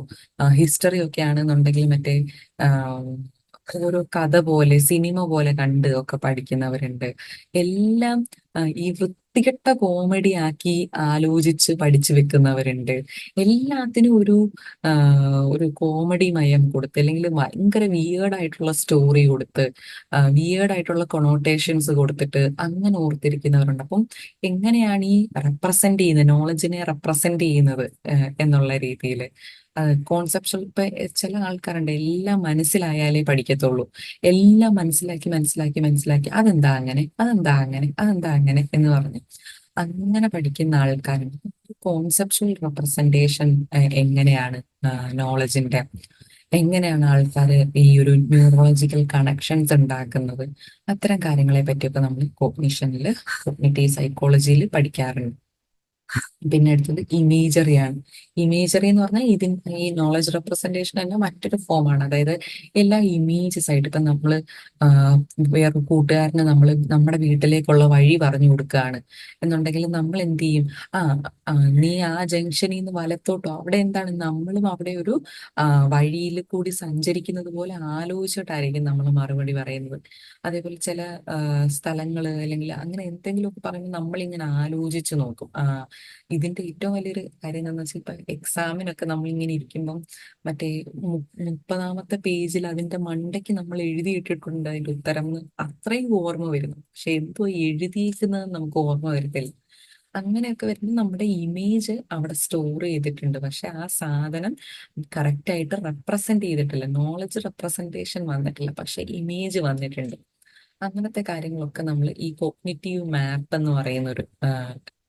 ഹിസ്റ്ററി ഒക്കെ ആണെന്നുണ്ടെങ്കിൽ മറ്റേ ഓരോ കഥ പോലെ സിനിമ പോലെ കണ്ട് ഒക്കെ പഠിക്കുന്നവരുണ്ട്. എല്ലാം ഈ വൃത്തികെട്ട കോമഡി ആക്കി ആലോചിച്ച് പഠിച്ചു വെക്കുന്നവരുണ്ട്. എല്ലാത്തിനും ഒരു ഒരു കോമഡി മയം കൊടുത്ത് അല്ലെങ്കിൽ ഭയങ്കര വിയേർഡായിട്ടുള്ള സ്റ്റോറി കൊടുത്ത് വിയേർഡായിട്ടുള്ള കൊണോട്ടേഷൻസ് കൊടുത്തിട്ട് അങ്ങനെ ഓർത്തിരിക്കുന്നവരുണ്ട്. അപ്പം എങ്ങനെയാണ് ഈ റെപ്രസെന്റ് ചെയ്യുന്നത് നോളജിനെ റെപ്രസെന്റ് ചെയ്യുന്നത് എന്നുള്ള രീതിയിൽ കോൺസെപ്ഷൻ ഇപ്പൊ ചില ആൾക്കാരുണ്ട് എല്ലാം മനസ്സിലായാലേ പഠിക്കത്തുള്ളൂ. എല്ലാം മനസ്സിലാക്കി മനസ്സിലാക്കി മനസ്സിലാക്കി അതെന്താ അങ്ങനെ? അതെന്താ അങ്ങനെ? അതെന്താ അങ്ങനെ? എന്ന് പറഞ്ഞു. അങ്ങനെ പഠിക്കുന്ന ആൾക്കാരുണ്ട് കോൺസെപ്ഷൽ റെപ്രസെന്റേഷൻ എങ്ങനെയാണ് നോളജിന്റെ എങ്ങനെയാണ് ആൾക്കാർ ഈ ഒരു ന്യൂറോളജിക്കൽ കണക്ഷൻസ് ഉണ്ടാക്കുന്നത്? അത്തരം കാര്യങ്ങളെ പറ്റിയൊക്കെ നമ്മൾ കോഗ്നിഷനിൽ കോഗ്നിറ്റീവ് സൈക്കോളജിയിൽ പഠിക്കാറുണ്ട്. പിന്നെ അടുത്തത് ഇമേജറിയാണ് ഇമേജറി എന്ന് പറഞ്ഞാൽ ഇതിന് ഈ നോളജ് റെപ്രസെന്റേഷൻ തന്നെ മറ്റൊരു ഫോമാണ് അതായത് എല്ലാ ഇമേജസ് ആയിട്ട് ഇപ്പൊ നമ്മൾ വേറെ കൂട്ടുകാരന് നമ്മൾ നമ്മുടെ വീട്ടിലേക്കുള്ള വഴി പറഞ്ഞു കൊടുക്കുകയാണ്. എന്നുണ്ടെങ്കിൽ നമ്മൾ എന്ത് ചെയ്യും? ആ നീ ആ ജംഗ്ഷനിൽ നിന്ന് വലത്തോട്ടോ അവിടെ എന്താണ് നമ്മളും അവിടെ ഒരു വഴിയിൽ കൂടി സഞ്ചരിക്കുന്നത് പോലെ ആലോചിച്ചിട്ടായിരിക്കും നമ്മൾ മറുപടി പറയുന്നത്. അതേപോലെ ചില സ്ഥലങ്ങൾ അല്ലെങ്കിൽ അങ്ങനെ എന്തെങ്കിലുമൊക്കെ പറയുമ്പോൾ നമ്മളിങ്ങനെ ആലോചിച്ച് നോക്കും. ആ ഇതിന്റെ ഏറ്റവും വലിയൊരു കാര്യം എന്താണെന്ന് വെച്ചാൽ ഇപ്പൊ എക്സാമിനൊക്കെ നമ്മൾ ഇങ്ങനെ ഇരിക്കുമ്പം മറ്റേ മുപ്പതാമത്തെ പേജിൽ അതിന്റെ മണ്ടയ്ക്ക് നമ്മൾ എഴുതിയിട്ടിട്ടുണ്ട് അതിന്റെ ഉത്തരം. അത്രയും ഓർമ്മ വരുന്നു. പക്ഷെ എന്തോ എഴുതിയിരിക്കുന്നത് നമുക്ക് ഓർമ്മ വരത്തില്ല. അങ്ങനെയൊക്കെ വരുമ്പോൾ നമ്മുടെ ഇമേജ് അവിടെ സ്റ്റോർ ചെയ്തിട്ടുണ്ട്. പക്ഷെ ആ സാധനം കറക്റ്റ് ആയിട്ട് റെപ്രസെന്റ് ചെയ്തിട്ടില്ല. നോളജ് റെപ്രസെന്റേഷൻ വന്നിട്ടില്ല. പക്ഷെ ഇമേജ് വന്നിട്ടുണ്ട്. അങ്ങനത്തെ കാര്യങ്ങളൊക്കെ നമ്മൾ ഈ കോഗ്നിറ്റീവ് മാപ്പ് എന്ന് പറയുന്ന ഒരു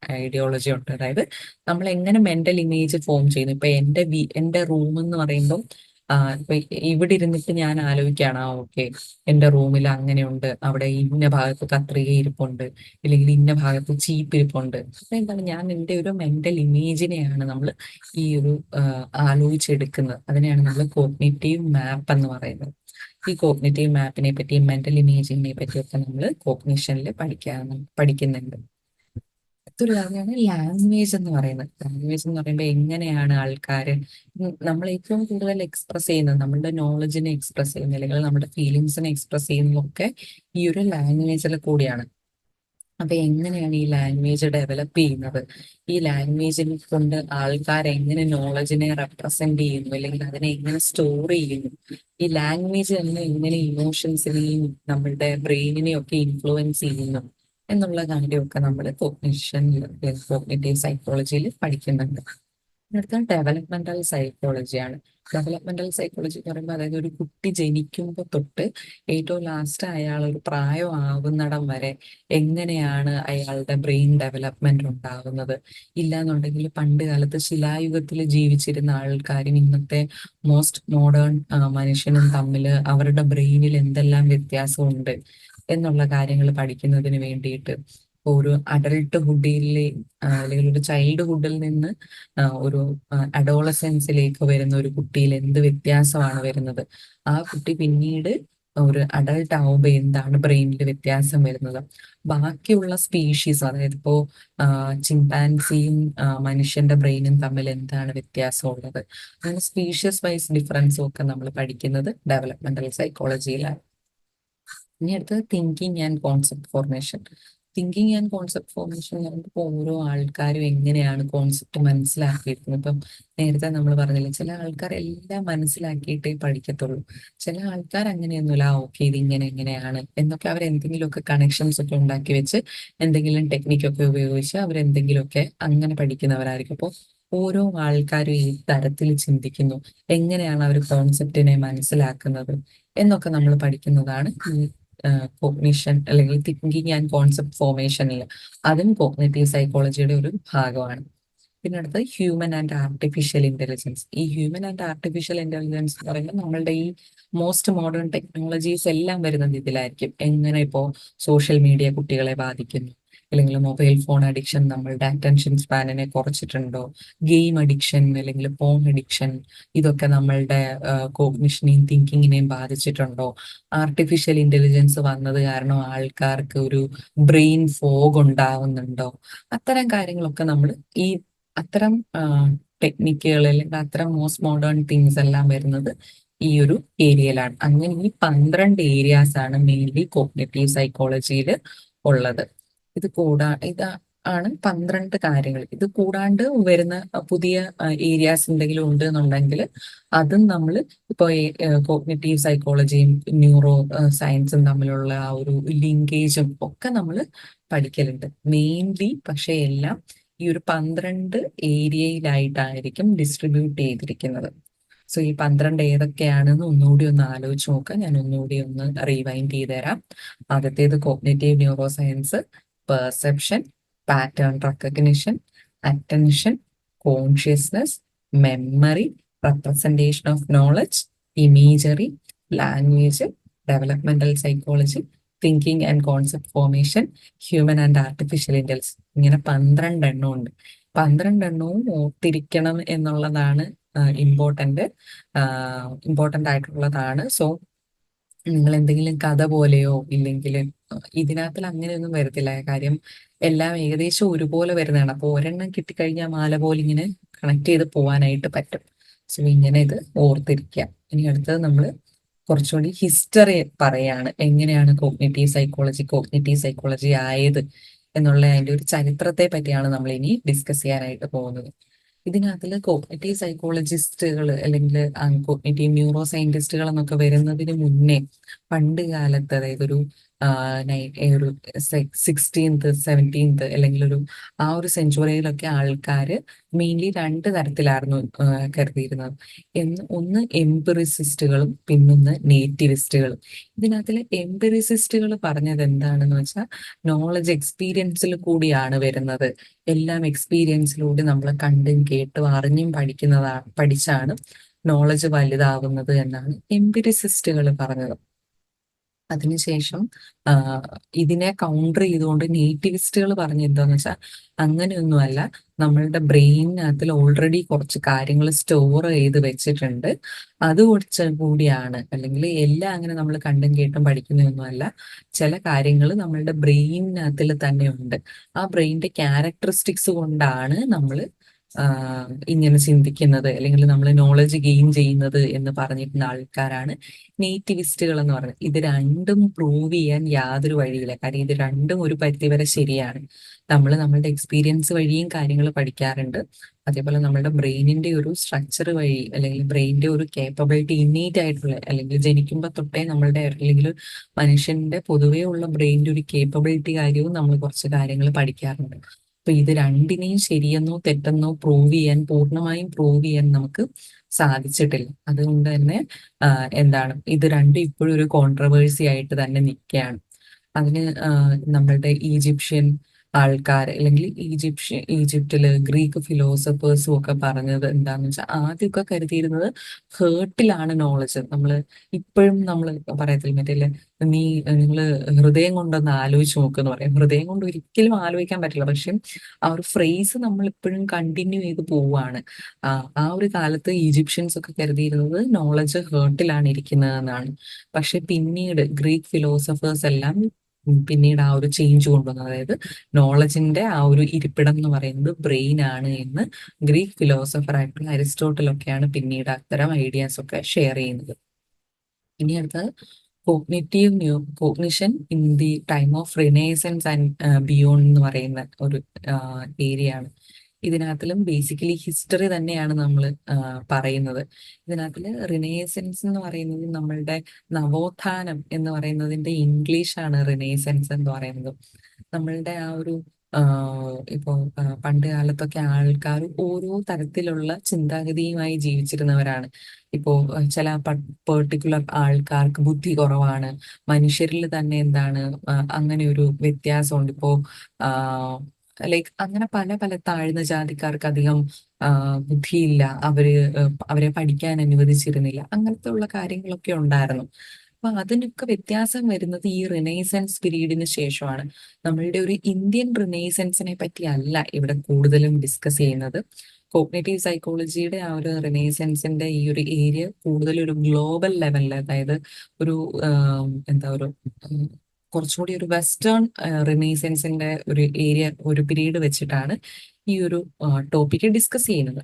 ഐഡിയോളജി ഉണ്ട്. അതായത് നമ്മൾ എങ്ങനെ മെന്റൽ ഇമേജ് ഫോം ചെയ്യുന്നു? ഇപ്പൊ എന്റെ വി എന്റെ റൂം എന്ന് പറയുമ്പോൾ ഇപ്പൊ ഇവിടെ ഇരുന്നിട്ട് ഞാൻ ആലോചിക്കുകയാണ് ആ ഓക്കെ എന്റെ റൂമിൽ അങ്ങനെയുണ്ട്. അവിടെ ഇന്ന ഭാഗത്ത് കത്രിക ഇരിപ്പുണ്ട്. അല്ലെങ്കിൽ ഇന്ന ഭാഗത്ത് ചീപ്പ് ഇരിപ്പുണ്ട്. അപ്പൊ എന്താണ് ഞാൻ എന്റെ ഒരു മെന്റൽ ഇമേജിനെയാണ് നമ്മൾ ഈ ഒരു ആലോചിച്ചെടുക്കുന്നത്. അതിനെയാണ് നമ്മൾ കോഗ്നേറ്റീവ് മാപ്പ് എന്ന് പറയുന്നത്. ഈ കോഗ്നേറ്റീവ് മാപ്പിനെ പറ്റിയും മെന്റൽ ഇമേജിനെ പറ്റിയൊക്കെ നമ്മൾ കോഗ്നിഷനിൽ പഠിക്കാൻ പഠിക്കുന്നുണ്ട്. മറ്റൊരു കാര്യമാണ് ലാംഗ്വേജ് എന്ന് പറയുന്നത്. ലാംഗ്വേജ് എന്ന് പറയുമ്പോൾ എങ്ങനെയാണ് ആൾക്കാർ നമ്മൾ ഏറ്റവും കൂടുതൽ എക്സ്പ്രസ് ചെയ്യുന്നത് നമ്മുടെ നോളജിനെ എക്സ്പ്രസ് ചെയ്യുന്ന അല്ലെങ്കിൽ നമ്മുടെ ഫീലിങ്സിനെ എക്സ്പ്രസ് ചെയ്യുന്നതൊക്കെ ഈ ഒരു ലാംഗ്വേജിൽ കൂടിയാണ്. അപ്പൊ എങ്ങനെയാണ് ഈ ലാംഗ്വേജ് ഡെവലപ്പ് ചെയ്യുന്നത്? ഈ ലാംഗ്വേജിനെ കൊണ്ട് ആൾക്കാർ എങ്ങനെ നോളജിനെ റെപ്രസെന്റ് ചെയ്യുന്നു അല്ലെങ്കിൽ അതിനെ എങ്ങനെ സ്റ്റോർ ചെയ്യുന്നു? ഈ ലാംഗ്വേജ് തന്നെ എങ്ങനെ ഇമോഷൻസിനെയും നമ്മളുടെ ബ്രെയിനിനെയും ഒക്കെ ഇൻഫ്ലുവൻസ് ചെയ്യുന്നു? എന്നുള്ള കാര്യമൊക്കെ നമ്മൾ കോഗ്നിഷൻ കോഗ്നേറ്റീവ് സൈക്കോളജിയിൽ പഠിക്കുന്നുണ്ട്. അടുത്ത ഡെവലപ്മെന്റൽ സൈക്കോളജിയാണ് ഡെവലപ്മെന്റൽ സൈക്കോളജി എന്ന് പറയുമ്പോൾ അതായത് ഒരു കുട്ടി ജനിക്കുമ്പോൾ തൊട്ട് ഏറ്റവും ലാസ്റ്റ് അയാൾ ഒരു പ്രായം വരെ എങ്ങനെയാണ് അയാളുടെ ബ്രെയിൻ ഡെവലപ്മെന്റ് ഉണ്ടാകുന്നത് ഇല്ലാന്നുണ്ടെങ്കിൽ പണ്ട് കാലത്ത് ശിലായുഗത്തിൽ ജീവിച്ചിരുന്ന ആൾക്കാരും ഇന്നത്തെ മോസ്റ്റ് മോഡേൺ മനുഷ്യനും തമ്മിൽ അവരുടെ ബ്രെയിനിൽ എന്തെല്ലാം വ്യത്യാസമുണ്ട്? എന്നുള്ള കാര്യങ്ങൾ പഠിക്കുന്നതിന് വേണ്ടിയിട്ട് ഒരു അഡൾട്ട് ഹുഡിലെ അല്ലെങ്കിൽ ഒരു ചൈൽഡ്ഹുഡിൽ നിന്ന് ഒരു അഡോളസെൻസിലേക്ക് വരുന്ന ഒരു കുട്ടിയിൽ എന്ത് വ്യത്യാസമാണ് വരുന്നത്? ആ കുട്ടി പിന്നീട് ഒരു അഡൾട്ട് ആവുമ്പോൾ എന്താണ് ബ്രെയിനിൽ വ്യത്യാസം വരുന്നത്? ബാക്കിയുള്ള സ്പീഷീസ് അതായത് ഇപ്പോ ചിമ്പാൻസിയും മനുഷ്യന്റെ ബ്രെയിനും തമ്മിൽ എന്താണ് വ്യത്യാസമുള്ളത് അങ്ങനെ സ്പീഷ്യസ് വൈസ് ഡിഫറൻസും ഒക്കെ നമ്മൾ പഠിക്കുന്നത് ഡെവലപ്മെന്റൽ സൈക്കോളജിയിലാണ്. ഇനി അടുത്തത് thinking and concept formation thinking and concept formation എന്ന് പറയുമ്പോൾ ഓരോ ആൾക്കാരും എങ്ങനെയാണ് കോൺസെപ്റ്റ് മനസ്സിലാക്കിയിരിക്കുന്നത്. ഇപ്പം നേരത്തെ നമ്മൾ പറഞ്ഞില്ലേ ചില ആൾക്കാർ എല്ലാം മനസ്സിലാക്കിയിട്ടേ പഠിക്കത്തുള്ളൂ. ചില ആൾക്കാർ അങ്ങനെയൊന്നുമില്ല ആ ഓക്കെ ഇത് ഇങ്ങനെ എങ്ങനെയാണ് എന്നൊക്കെ അവർ എന്തെങ്കിലുമൊക്കെ കണക്ഷൻസ് ഒക്കെ ഉണ്ടാക്കി വെച്ച് എന്തെങ്കിലും ടെക്നിക്കൊക്കെ ഉപയോഗിച്ച് അവർ എന്തെങ്കിലുമൊക്കെ അങ്ങനെ പഠിക്കുന്നവരായിരിക്കും. അപ്പോൾ ഓരോ ആൾക്കാരും ഈ തരത്തിൽ ചിന്തിക്കുന്നു എങ്ങനെയാണ് അവർ കോൺസെപ്റ്റിനെ മനസ്സിലാക്കുന്നത് എന്നൊക്കെ നമ്മൾ പഠിക്കുന്നതാണ് ഈ കോഗ്നിഷൻ അല്ലെങ്കിൽ തിങ്കിങ് ആൻഡ് കോൺസെപ്റ്റ് ഫോർമേഷനിൽ അതും കോഗ്നേറ്റീവ് സൈക്കോളജിയുടെ ഒരു ഭാഗമാണ്. പിന്നെ അടുത്തത് ഹ്യൂമൻ ആൻഡ് ആർട്ടിഫിഷ്യൽ ഇന്റലിജൻസ് ഈ ഹ്യൂമൻ ആൻഡ് ആർട്ടിഫിഷ്യൽ ഇന്റലിജൻസ് എന്ന് പറയുമ്പോൾ നമ്മളുടെ ഈ മോസ്റ്റ് മോഡേൺ ടെക്നോളജീസ് എല്ലാം വരുന്ന ഇതിലായിരിക്കും എങ്ങനെ ഇപ്പോൾ സോഷ്യൽ മീഡിയ കുട്ടികളെ ബാധിക്കുന്നു? അല്ലെങ്കിൽ മൊബൈൽ ഫോൺ അഡിക്ഷൻ നമ്മളുടെ അറ്റൻഷൻ സ്പാനിനെ കുറച്ചിട്ടുണ്ടോ? ഗെയിം അഡിക്ഷൻ അല്ലെങ്കിൽ ഫോൺ അഡിക്ഷൻ ഇതൊക്കെ നമ്മളുടെ കോഗ്നിഷനെയും തിങ്കിങ്ങിനെയും ബാധിച്ചിട്ടുണ്ടോ? ആർട്ടിഫിഷ്യൽ ഇന്റലിജൻസ് വന്നത് കാരണം ആൾക്കാർക്ക് ഒരു ബ്രെയിൻ ഫോഗ് ഉണ്ടാവുന്നുണ്ടോ? അത്തരം കാര്യങ്ങളൊക്കെ നമ്മൾ ഈ അത്തരം ടെക്നിക്കുകൾ അല്ലെങ്കിൽ അത്തരം മോസ്റ്റ് മോഡേൺ തിങ്സ് എല്ലാം വരുന്നത് ഈ ഒരു ഏരിയയിലാണ്. അങ്ങനെ ഈ പന്ത്രണ്ട് ഏരിയാസ് ആണ് മെയിൻലി കോഗ്നേറ്റീവ് സൈക്കോളജിയിൽ ഉള്ളത്. ഇത് കൂടാ ഇത് ആണ് പന്ത്രണ്ട് കാര്യങ്ങൾ. ഇത് കൂടാണ്ട് വരുന്ന പുതിയ ഏരിയാസ് എന്തെങ്കിലും ഉണ്ട് എന്നുണ്ടെങ്കിൽ അതും നമ്മൾ ഇപ്പോൾ കോഗ്നറ്റീവ് സൈക്കോളജിയും ന്യൂറോ സയൻസും തമ്മിലുള്ള ആ ഒരു ലിങ്കേജും ഒക്കെ നമ്മൾ പഠിക്കലുണ്ട്. മെയിൻലി പക്ഷേ എല്ലാം ഈ ഒരു പന്ത്രണ്ട് ഏരിയയിലായിട്ടായിരിക്കും ഡിസ്ട്രിബ്യൂട്ട് ചെയ്തിരിക്കുന്നത്. സോ ഈ പന്ത്രണ്ട് ഏതൊക്കെയാണെന്ന് ഒന്നുകൂടി ഒന്ന് ആലോചിച്ച് നോക്കാം. ഞാൻ ഒന്നുകൂടി ഒന്ന് റീവൈൻഡ് ചെയ്തു തരാം. ആദ്യത്തേത് cognitive neuroscience perception pattern recognition attention consciousness memory representation of knowledge imagery language developmental psychology thinking and concept formation human and artificial intelligence ഇങ്ങനെ പന്ത്രണ്ട് എണ്ണം ഉണ്ട്. പന്ത്രണ്ട് എണ്ണവും ഓർത്തിരിക്കണം എന്നുള്ളതാണ് ഇമ്പോർട്ടന്റ് ഇമ്പോർട്ടന്റ് ആയിട്ടുള്ളതാണ്. സോ നിങ്ങൾ എന്തെങ്കിലും കഥ പോലെയോ ഇല്ലെങ്കിൽ ഇതിനകത്തിൽ അങ്ങനെയൊന്നും വരത്തില്ല. കാര്യം എല്ലാം ഏകദേശം ഒരുപോലെ വരുന്നതാണ്. അപ്പോൾ ഒരെണ്ണം കിട്ടിക്കഴിഞ്ഞാൽ മാല പോലെ ഇങ്ങനെ കണക്ട് ചെയ്ത് പോകാനായിട്ട് പറ്റും. സോ ഇങ്ങനെ ഇത് ഓർത്തിരിക്കുക ഇനി അടുത്തത് നമ്മൾ കുറച്ചുകൂടി ഹിസ്റ്ററി പറയാണ്. എങ്ങനെയാണ് കോഗ്നേറ്റീവ് സൈക്കോളജി കോഗ്നേറ്റീവ് സൈക്കോളജി ആയത് എന്നുള്ള അതിന്റെ ഒരു ചരിത്രത്തെ പറ്റിയാണ് നമ്മൾ ഇനി ഡിസ്കസ് ചെയ്യാനായിട്ട് പോകുന്നത്. ഇതിനകത്തിൽ കോഗ്നേറ്റീവ് സൈക്കോളജിസ്റ്റുകൾ അല്ലെങ്കിൽ കോഗ്നേറ്റീവ് ന്യൂറോ സയന്റിസ്റ്റുകൾ എന്നൊക്കെ വരുന്നതിന് മുന്നേ പണ്ട് കാലത്ത് അതായത് ഒരു ഒരു സിക്സ്റ്റീൻത്ത് സെവന്റീൻത്ത് അല്ലെങ്കിൽ ഒരു ആ ഒരു സെഞ്ചുറിയിലൊക്കെ ആൾക്കാർ മെയിൻലി രണ്ട് തരത്തിലായിരുന്നു കരുതിയിരുന്നത്. എന്ന് ഒന്ന് എംപിറിസിസ്റ്റുകളും പിന്നൊന്ന് നേറ്റിവിസ്റ്റുകളും ഇതിനകത്തിൽ എംപിറിസിസ്റ്റുകൾ പറഞ്ഞത് എന്താണെന്ന് വെച്ചാൽ നോളജ് എക്സ്പീരിയൻസിൽ കൂടിയാണ് വരുന്നത്. എല്ലാം എക്സ്പീരിയൻസിലൂടെ നമ്മൾ കണ്ടും കേട്ടും അറിഞ്ഞും പഠിക്കുന്നതാണ് പഠിച്ചാണ് നോളജ് വലുതാവുന്നത് എന്നാണ് എംപിരിസിസ്റ്റുകൾ പറഞ്ഞത്. അതിനുശേഷം ഇതിനെ കൗണ്ടർ ചെയ്തുകൊണ്ട് നേറ്റിവിസ്റ്റുകൾ പറഞ്ഞ എന്താന്ന് വെച്ചാൽ അങ്ങനെയൊന്നുമല്ല. നമ്മളുടെ ബ്രെയിനകത്തിൽ ഓൾറെഡി കുറച്ച് കാര്യങ്ങൾ സ്റ്റോർ ചെയ്ത് വെച്ചിട്ടുണ്ട്. അത് കുറച്ച് കൂടിയാണ്. അല്ലെങ്കിൽ എല്ലാം അങ്ങനെ നമ്മൾ കണ്ടും കേട്ടും പഠിക്കുന്നതൊന്നുമല്ല. ചില കാര്യങ്ങൾ നമ്മളുടെ ബ്രെയിനകത്തിൽ തന്നെ ഉണ്ട്. ആ ബ്രെയിനിന്റെ ക്യാരക്ടറിസ്റ്റിക്സ് കൊണ്ടാണ് നമ്മൾ ഇങ്ങനെ ചിന്തിക്കുന്നത് അല്ലെങ്കിൽ നമ്മൾ നോളജ് ഗെയിൻ ചെയ്യുന്നത് എന്ന് പറഞ്ഞിട്ടുള്ള ആൾക്കാരാണ് നേറ്റിവിസ്റ്റുകൾ എന്ന് പറയുന്നത്. ഇത് രണ്ടും പ്രൂവ് ചെയ്യാൻ യാതൊരു വഴിയില്ല. കാര്യം ഇത് രണ്ടും ഒരു പരിധിവരെ ശരിയാണ്. നമ്മൾ നമ്മളുടെ എക്സ്പീരിയൻസ് വഴിയും കാര്യങ്ങൾ പഠിക്കാറുണ്ട്. അതേപോലെ നമ്മളുടെ ബ്രെയിനിന്റെ ഒരു സ്ട്രക്ചർ വഴി അല്ലെങ്കിൽ ബ്രെയിനിന്റെ ഒരു കേപ്പബിലിറ്റി ഇന്നീറ്റ് ആയിട്ടുള്ള അല്ലെങ്കിൽ ജനിക്കുമ്പോൾ തൊട്ടേ നമ്മളുടെ അല്ലെങ്കിൽ മനുഷ്യന്റെ പൊതുവേ ഉള്ള ബ്രെയിനിന്റെ ഒരു കേപ്പബിലിറ്റി കാര്യവും നമ്മൾ കുറച്ച് കാര്യങ്ങൾ പഠിക്കാറുണ്ട്. അപ്പൊ ഇത് രണ്ടിനെയും ശരിയെന്നോ തെറ്റെന്നോ പ്രൂവ് ചെയ്യാൻ പൂർണമായും പ്രൂവ് ചെയ്യാൻ നമുക്ക് സാധിച്ചിട്ടില്ല. അതുകൊണ്ട് തന്നെ എന്താണ് ഇത് രണ്ടും ഇപ്പോഴും ഒരു കോൺട്രവേഴ്സി ആയിട്ട് തന്നെ നിൽക്കുകയാണ്. അതിന് നമ്മളുടെ ഈജിപ്ഷ്യൻ ആൾക്കാർ അല്ലെങ്കിൽ ഈജിപ്ഷ്യ ഈജിപ്തിൽ ഗ്രീക്ക് ഫിലോസഫേഴ്സും ഒക്കെ പറഞ്ഞത് എന്താന്ന് വെച്ചാൽ ആദ്യമൊക്കെ കരുതിയിരുന്നത് ഹേർട്ടിലാണ് നോളജ് നമ്മൾ ഇപ്പോഴും നമ്മൾ പറയത്തില്ല മറ്റേ നീ നിങ്ങൾ ഹൃദയം കൊണ്ടൊന്ന് ആലോചിച്ച് നോക്കുന്നു പറയാം. ഹൃദയം കൊണ്ട് ഒരിക്കലും ആലോചിക്കാൻ പറ്റില്ല. പക്ഷെ ആ ഒരു ഫ്രേസ് നമ്മൾ ഇപ്പോഴും കണ്ടിന്യൂ ചെയ്ത് പോവാണ്. ആ ഒരു കാലത്ത് ഈജിപ്ഷ്യൻസ് ഒക്കെ കരുതിയിരുന്നത് നോളജ് ഹേർട്ടിലാണ് ഇരിക്കുന്നത് എന്നാണ്. പക്ഷെ പിന്നീട് ഗ്രീക്ക് ഫിലോസഫേഴ്സ് എല്ലാം പിന്നീട് ആ ഒരു ചേഞ്ച് കൊണ്ടുവന്നു അതായത് നോളജിന്റെ ആ ഒരു ഇരിപ്പിടം എന്ന് പറയുന്നത് ബ്രെയിൻ ആണ് എന്ന് ഗ്രീക്ക് ഫിലോസഫർ ആയിട്ടുള്ള അരിസ്റ്റോട്ടലൊക്കെയാണ് പിന്നീട് അത്തരം ഐഡിയാസ് ഒക്കെ ഷെയർ ചെയ്യുന്നത്. ഇനി അടുത്തത് cognitive new cognition in the time of renaissance and beyond എന്ന് പറയുന്ന ഒരു ഏരിയ ആണ്. ഇതിനകത്തിലും ബേസിക്കലി ഹിസ്റ്ററി തന്നെയാണ് നമ്മൾ പറയുന്നത്. ഇതിനകത്തിൽ റിനേസൻസ് എന്ന് പറയുന്നത് നമ്മളുടെ നവോത്ഥാനം എന്ന് പറയുന്നതിന്റെ ഇംഗ്ലീഷാണ് റിനേസൻസ് എന്ന് പറയുന്നത്. നമ്മളുടെ ആ ഒരു ഇപ്പോൾ പണ്ട് കാലത്തൊക്കെ ആൾക്കാർ ഓരോ തരത്തിലുള്ള ചിന്താഗതിയുമായി ജീവിച്ചിരുന്നവരാണ്. ഇപ്പോൾ ചില പെർട്ടിക്കുലർ ആൾക്കാർക്ക് ബുദ്ധി കുറവാണ്. മനുഷ്യരിൽ തന്നെ എന്താണ് അങ്ങനെ ഒരു വ്യത്യാസമുണ്ട്. ഇപ്പോ ലൈക്ക് അങ്ങനെ പല പല താഴ്ന്ന ജാതിക്കാർക്ക് അധികം ബുദ്ധിയില്ല. അവർ അവരെ പഠിക്കാൻ അനുവദിച്ചിരുന്നില്ല. അങ്ങനത്തെ ഉള്ള കാര്യങ്ങളൊക്കെ ഉണ്ടായിരുന്നു. അപ്പൊ അതിനൊക്കെ വ്യത്യാസം വരുന്നത് ഈ റിനൈസൻസ് പീരീഡിന് ശേഷമാണ്. നമ്മളുടെ ഒരു ഇന്ത്യൻ റിനൈസൻസിനെ പറ്റി അല്ല ഇവിടെ കൂടുതലും ഡിസ്കസ് ചെയ്യുന്നത്. കോഗ്നേറ്റീവ് സൈക്കോളജിയുടെ ആ ഒരു റിനൈസൻസിന്റെ ഈ ഒരു ഏരിയ കൂടുതൽ ഒരു ഗ്ലോബൽ ലെവലിൽ അതായത് ഒരു എന്താ ഒരു കുറച്ചുകൂടി ഒരു വെസ്റ്റേൺ റിനൈസൻസിന്റെ ഒരു ഏരിയ ഒരു പീരീഡ് വെച്ചിട്ടാണ് ഈ ഒരു ടോപ്പിക്ക് ഡിസ്കസ് ചെയ്യുന്നത്.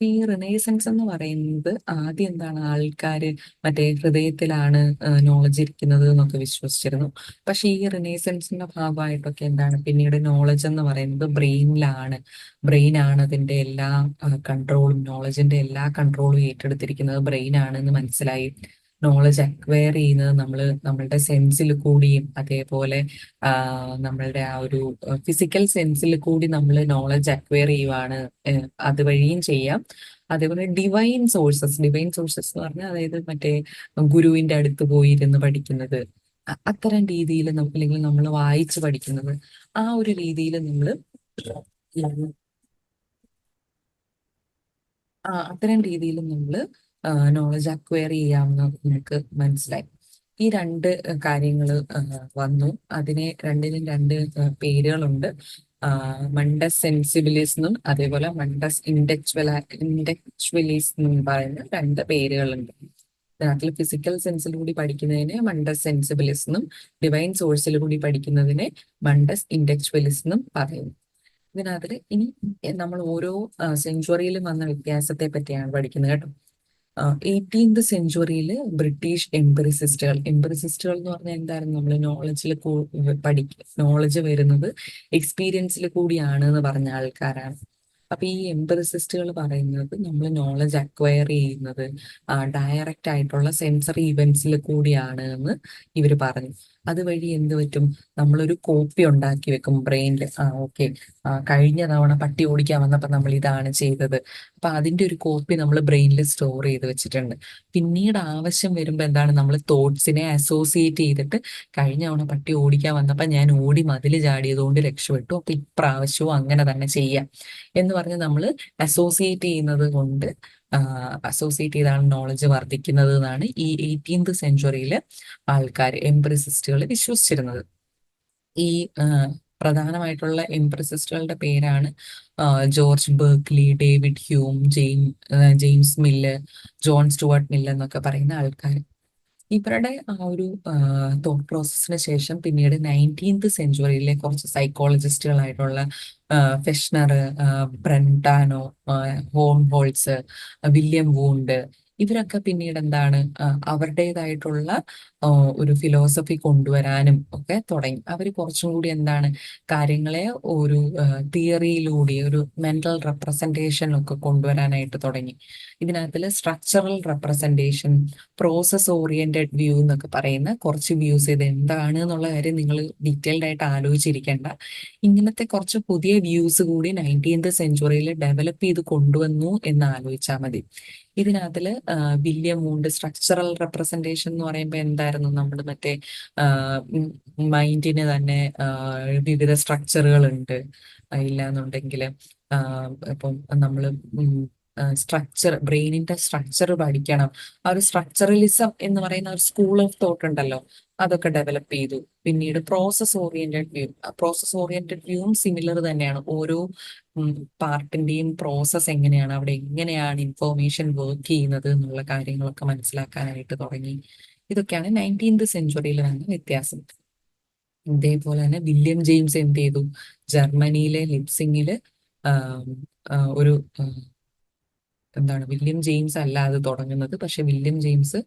ഈ റിനേസൻസ് എന്ന് പറയുന്നത് ആദ്യം എന്താണ് ആൾക്കാർ മറ്റേ ഹൃദയത്തിലാണ് നോളജ് ഇരിക്കുന്നത് എന്നൊക്കെ വിശ്വസിച്ചിരുന്നു. പക്ഷെ ഈ റിനേസൻസിന്റെ ഭാഗമായിട്ടൊക്കെ എന്താണ് പിന്നീട് നോളജ് എന്ന് പറയുന്നത് ബ്രെയിനിലാണ് ബ്രെയിൻ ആണ് അതിന്റെ എല്ലാ കൺട്രോളും നോളജിന്റെ എല്ലാ കൺട്രോളും ഏറ്റെടുത്തിരിക്കുന്നത്. ബ്രെയിൻ ആണെന്ന് മനസ്സിലായി. നോളജ് അക്വയർ ചെയ്യുന്നത് നമ്മൾ നമ്മളുടെ സെൻസിൽ കൂടിയും അതേപോലെ നമ്മളുടെ ആ ഒരു ഫിസിക്കൽ സെൻസിൽ കൂടി നമ്മൾ നോളജ് അക്വയർ ചെയ്യുവാണ് അതുവഴിയും ചെയ്യാം. അതേപോലെ ഡിവൈൻ സോഴ്സസ് ഡിവൈൻ സോഴ്സസ് എന്ന് പറഞ്ഞാൽ അതായത് മറ്റേ ഗുരുവിന്റെ അടുത്ത് പോയി ഇരുന്ന് പഠിക്കുന്നത് അത്തരം രീതിയിൽ നമുക്ക് അല്ലെങ്കിൽ നമ്മൾ വായിച്ച് പഠിക്കുന്നത് ആ ഒരു രീതിയിൽ നമ്മൾ അത്തരം രീതിയിൽ നമ്മൾ നോളജ് അക്വയർ ചെയ്യാമെന്ന് നിങ്ങൾക്ക് മനസ്സിലായി. ഈ രണ്ട് കാര്യങ്ങൾ വന്നു. അതിനെ രണ്ടിനും രണ്ട് പേരുകളുണ്ട്. മണ്ടസ് സെൻസിബിലിസ് എന്നും അതേപോലെ മണ്ടസ് ഇൻഡക്ച്വല ഇൻഡക്ച്വലിസ് എന്നും പറയുന്ന രണ്ട് പേരുകളുണ്ട്. ഇതിനകത്തിൽ ഫിസിക്കൽ സെൻസിൽ കൂടി പഠിക്കുന്നതിനെ മണ്ടസ് സെൻസിബിലിസ് എന്നും ഡിവൈൻ സോഴ്സിൽ കൂടി പഠിക്കുന്നതിനെ മണ്ടസ് ഇൻഡക്ച്വലിസ് എന്നും പറയുന്നു. ഇതിനകത്ത് ഇനി നമ്മൾ ഓരോ സെഞ്ചുറിയിലും വന്ന വ്യത്യാസത്തെ പറ്റിയാണ് പഠിക്കുന്നത് കേട്ടോ. എയ്റ്റീൻത് സെഞ്ചുറിയിൽ ബ്രിട്ടീഷ് എംപറിസിസ്റ്റുകൾ എംപറിസിസ്റ്റുകൾ എന്ന് പറഞ്ഞാൽ എന്തായിരുന്നു? നമ്മൾ നോളജിൽ പഠിക്കുക നോളജ് വരുന്നത് എക്സ്പീരിയൻസിൽ കൂടിയാണ് എന്ന് പറഞ്ഞ ആൾക്കാരാണ്. അപ്പൊ ഈ എംപറിസിസ്റ്റുകൾ പറയുന്നത് നമ്മൾ നോളജ് അക്വയർ ചെയ്യുന്നത് ഡയറക്റ്റ് ആയിട്ടുള്ള സെൻസറി ഇവന്റ്സിൽ കൂടിയാണ് എന്ന് ഇവർ പറഞ്ഞു. അതുവഴി എന്ത് പറ്റും? നമ്മളൊരു കോപ്പി ഉണ്ടാക്കി വെക്കും ബ്രെയിനിൽ ആ ഓക്കെ. കഴിഞ്ഞ തവണ പട്ടി ഓടിക്കാൻ വന്നപ്പോൾ നമ്മൾ ഇതാണ് ചെയ്തത്. അപ്പൊ അതിന്റെ ഒരു കോപ്പി നമ്മൾ ബ്രെയിനിൽ സ്റ്റോർ ചെയ്ത് വെച്ചിട്ടുണ്ട്. പിന്നീട് ആവശ്യം വരുമ്പോൾ എന്താണ്? നമ്മൾ തോട്ട്സിനെ അസോസിയേറ്റ് ചെയ്തിട്ട് കഴിഞ്ഞ തവണ പട്ടി ഓടിക്കാൻ വന്നപ്പോൾ ഞാൻ ഓടി മതിൽ ചാടിയതുകൊണ്ട് രക്ഷപ്പെട്ടു. അപ്പൊ ഇപ്രാവശ്യവും അങ്ങനെ തന്നെ ചെയ്യാം. എന്ന് പറഞ്ഞ് നമ്മൾ അസോസിയേറ്റ് ചെയ്യുന്നത് കൊണ്ട് അസോസിയേറ്റ് ചെയ്താണ് നോളജ് വർദ്ധിക്കുന്നത് എന്നാണ് ഈ എയ്റ്റീൻത് സെഞ്ചുറിയിൽ ആൾക്കാർ എംപ്രസിസ്റ്റുകൾ വിശ്വസിച്ചിരുന്നത്. ഈ പ്രധാനമായിട്ടുള്ള എംപ്രസിസ്റ്റുകളുടെ പേരാണ് George Berkeley David Hume James James Mill John Stuart Mill എന്നൊക്കെ പറയുന്ന ആൾക്കാർ ഇവരുടെ ആ ഒരു തോട്ട് പ്രോസസ്സിന് ശേഷം പിന്നീട് നയന്റീൻത് സെഞ്ചുറിയിലെ കുറച്ച് സൈക്കോളജിസ്റ്റുകളായിട്ടുള്ള Fechner Brentano Helmholtz William Wundt ഇവരൊക്കെ പിന്നീട് എന്താണ് അവരുടേതായിട്ടുള്ള ഒരു ഫിലോസഫി കൊണ്ടുവരാനും ഒക്കെ തുടങ്ങി. അവർ കുറച്ചും കൂടി എന്താണ് കാര്യങ്ങളെ ഒരു തിയറിയിലൂടെ ഒരു മെന്റൽ റെപ്രസെന്റേഷൻ ഒക്കെ കൊണ്ടുവരാനായിട്ട് തുടങ്ങി. ഇതിനകത്തിൽ structural representation process oriented view എന്നൊക്കെ പറയുന്ന കുറച്ച് വ്യൂസ് ഇത് എന്താണ് എന്നുള്ള കാര്യം നിങ്ങൾ ഡീറ്റെയിൽഡ് ആയിട്ട് ആലോചിച്ചിരിക്കേണ്ട. ഇങ്ങനത്തെ കുറച്ച് പുതിയ വ്യൂസ് കൂടി നയന്റീൻത് സെഞ്ചുറിയിൽ ഡെവലപ്പ് ചെയ്ത് കൊണ്ടുവന്നു എന്ന് ആലോചിച്ചാൽ മതി. ഇതിനകത്തിൽ വില്യം മൂണ്ട് സ്ട്രക്ചറൽ റെപ്രസെന്റേഷൻ എന്ന് പറയുമ്പോൾ എന്തായിരുന്നു നമ്മൾ മറ്റേ മൈൻഡിന് തന്നെ വിവിധ സ്ട്രക്ചറുകൾ ഉണ്ട്. ഇല്ല എന്നുണ്ടെങ്കിൽ ഇപ്പം നമ്മൾ സ്ട്രക്ചർ ബ്രെയിനിന്റെ സ്ട്രക്ചർ പഠിക്കണം. ആ ഒരു സ്ട്രക്ചറലിസം എന്ന് പറയുന്ന ഒരു സ്കൂൾ ഓഫ് തോട്ട് ഉണ്ടല്ലോ. അതൊക്കെ ഡെവലപ്പ് ചെയ്തു. പിന്നീട് process oriented view process oriented വ്യൂവും സിമിലർ തന്നെയാണ്. ഓരോ പാർട്ടിന്റെയും പ്രോസസ് എങ്ങനെയാണ്? അവിടെ എങ്ങനെയാണ് ഇൻഫോർമേഷൻ വർക്ക് ചെയ്യുന്നത് എന്നുള്ള കാര്യങ്ങളൊക്കെ മനസ്സിലാക്കാനായിട്ട് തുടങ്ങി. ഇതൊക്കെയാണ് നയന്റീൻത് സെഞ്ചുറിയിൽ വന്ന വ്യത്യാസം. ഇതേപോലെ തന്നെ വില്യം ജെയിംസ് എന്ത് ചെയ്തു? ജർമ്മനിയിലെ ലിപ്സിങ്ങിൽ ഒരു എന്താണ് വില്യം ജെയിംസ് അല്ല അത് തുടങ്ങുന്നത്. പക്ഷെ വില്യം ജെയിംസ്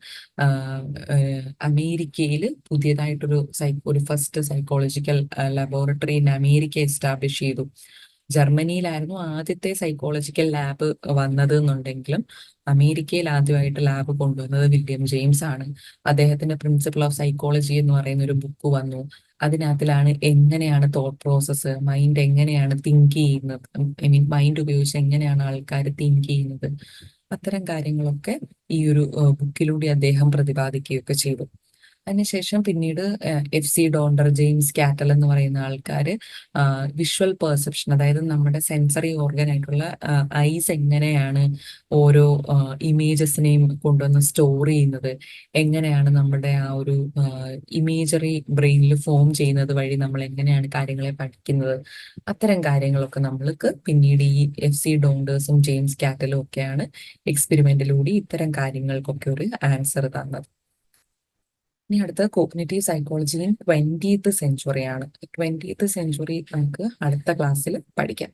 അമേരിക്കയിൽ പുതിയതായിട്ടൊരു സൈ ഒരു first psychological laboratory in America establish ചെയ്തു. ജർമ്മനിയിലായിരുന്നു ആദ്യത്തെ സൈക്കോളജിക്കൽ ലാബ് വന്നത് എന്നുണ്ടെങ്കിലും അമേരിക്കയിൽ ആദ്യമായിട്ട് ലാബ് കൊണ്ടുവന്നത് വില്യം ജെയിംസ് ആണ് അദ്ദേഹത്തിന്റെ പ്രിൻസിപ്പിൾ ഓഫ് സൈക്കോളജി എന്ന് പറയുന്ന ഒരു ബുക്ക് വന്നു. അതിനകത്തിലാണ് എങ്ങനെയാണ് തോട്ട് പ്രോസസ്സ് മൈൻഡ് എങ്ങനെയാണ് തിങ്ക് ചെയ്യുന്നത് ഐ മീൻ മൈൻഡ് ഉപയോഗിച്ച് എങ്ങനെയാണ് ആൾക്കാർ തിങ്ക് ചെയ്യുന്നത് അത്തരം കാര്യങ്ങളൊക്കെ ഈ ഒരു ബുക്കിലൂടെ അദ്ദേഹം പ്രതിപാദിക്കുകയൊക്കെ ചെയ്തു. അതിനുശേഷം പിന്നീട് F C Donders James Cattell എന്ന് പറയുന്ന ആൾക്കാർ വിഷ്വൽ പെർസെപ്ഷൻ അതായത് നമ്മുടെ സെൻസറി ഓർഗൻ ആയിട്ടുള്ള ഐസ് എങ്ങനെയാണ് ഓരോ ഇമേജസിനെയും കൊണ്ടുവന്ന് സ്റ്റോർ ചെയ്യുന്നത് എങ്ങനെയാണ് നമ്മുടെ ആ ഒരു ഇമേജറി ബ്രെയിനിൽ ഫോം ചെയ്യുന്നത് വഴി നമ്മൾ എങ്ങനെയാണ് കാര്യങ്ങളെ പഠിക്കുന്നത് അത്തരം കാര്യങ്ങളൊക്കെ നമ്മൾക്ക് പിന്നീട് ഈ എഫ് സി ഡോണ്ടേഴ്സും ജെയിംസ് കാറ്റലും ഒക്കെയാണ് എക്സ്പെരിമെന്റിലൂടെ ഇത്തരം കാര്യങ്ങൾക്കൊക്കെ ഒരു ആൻസർ തന്നത്. ഇനി അടുത്ത കോഗ്നേറ്റീവ് സൈക്കോളജി ട്വന്റീത്ത് സെഞ്ചുറിയാണ് ട്വന്റീത്ത് സെഞ്ചുറി നമുക്ക് അടുത്ത ക്ലാസ്സിൽ പഠിക്കാം.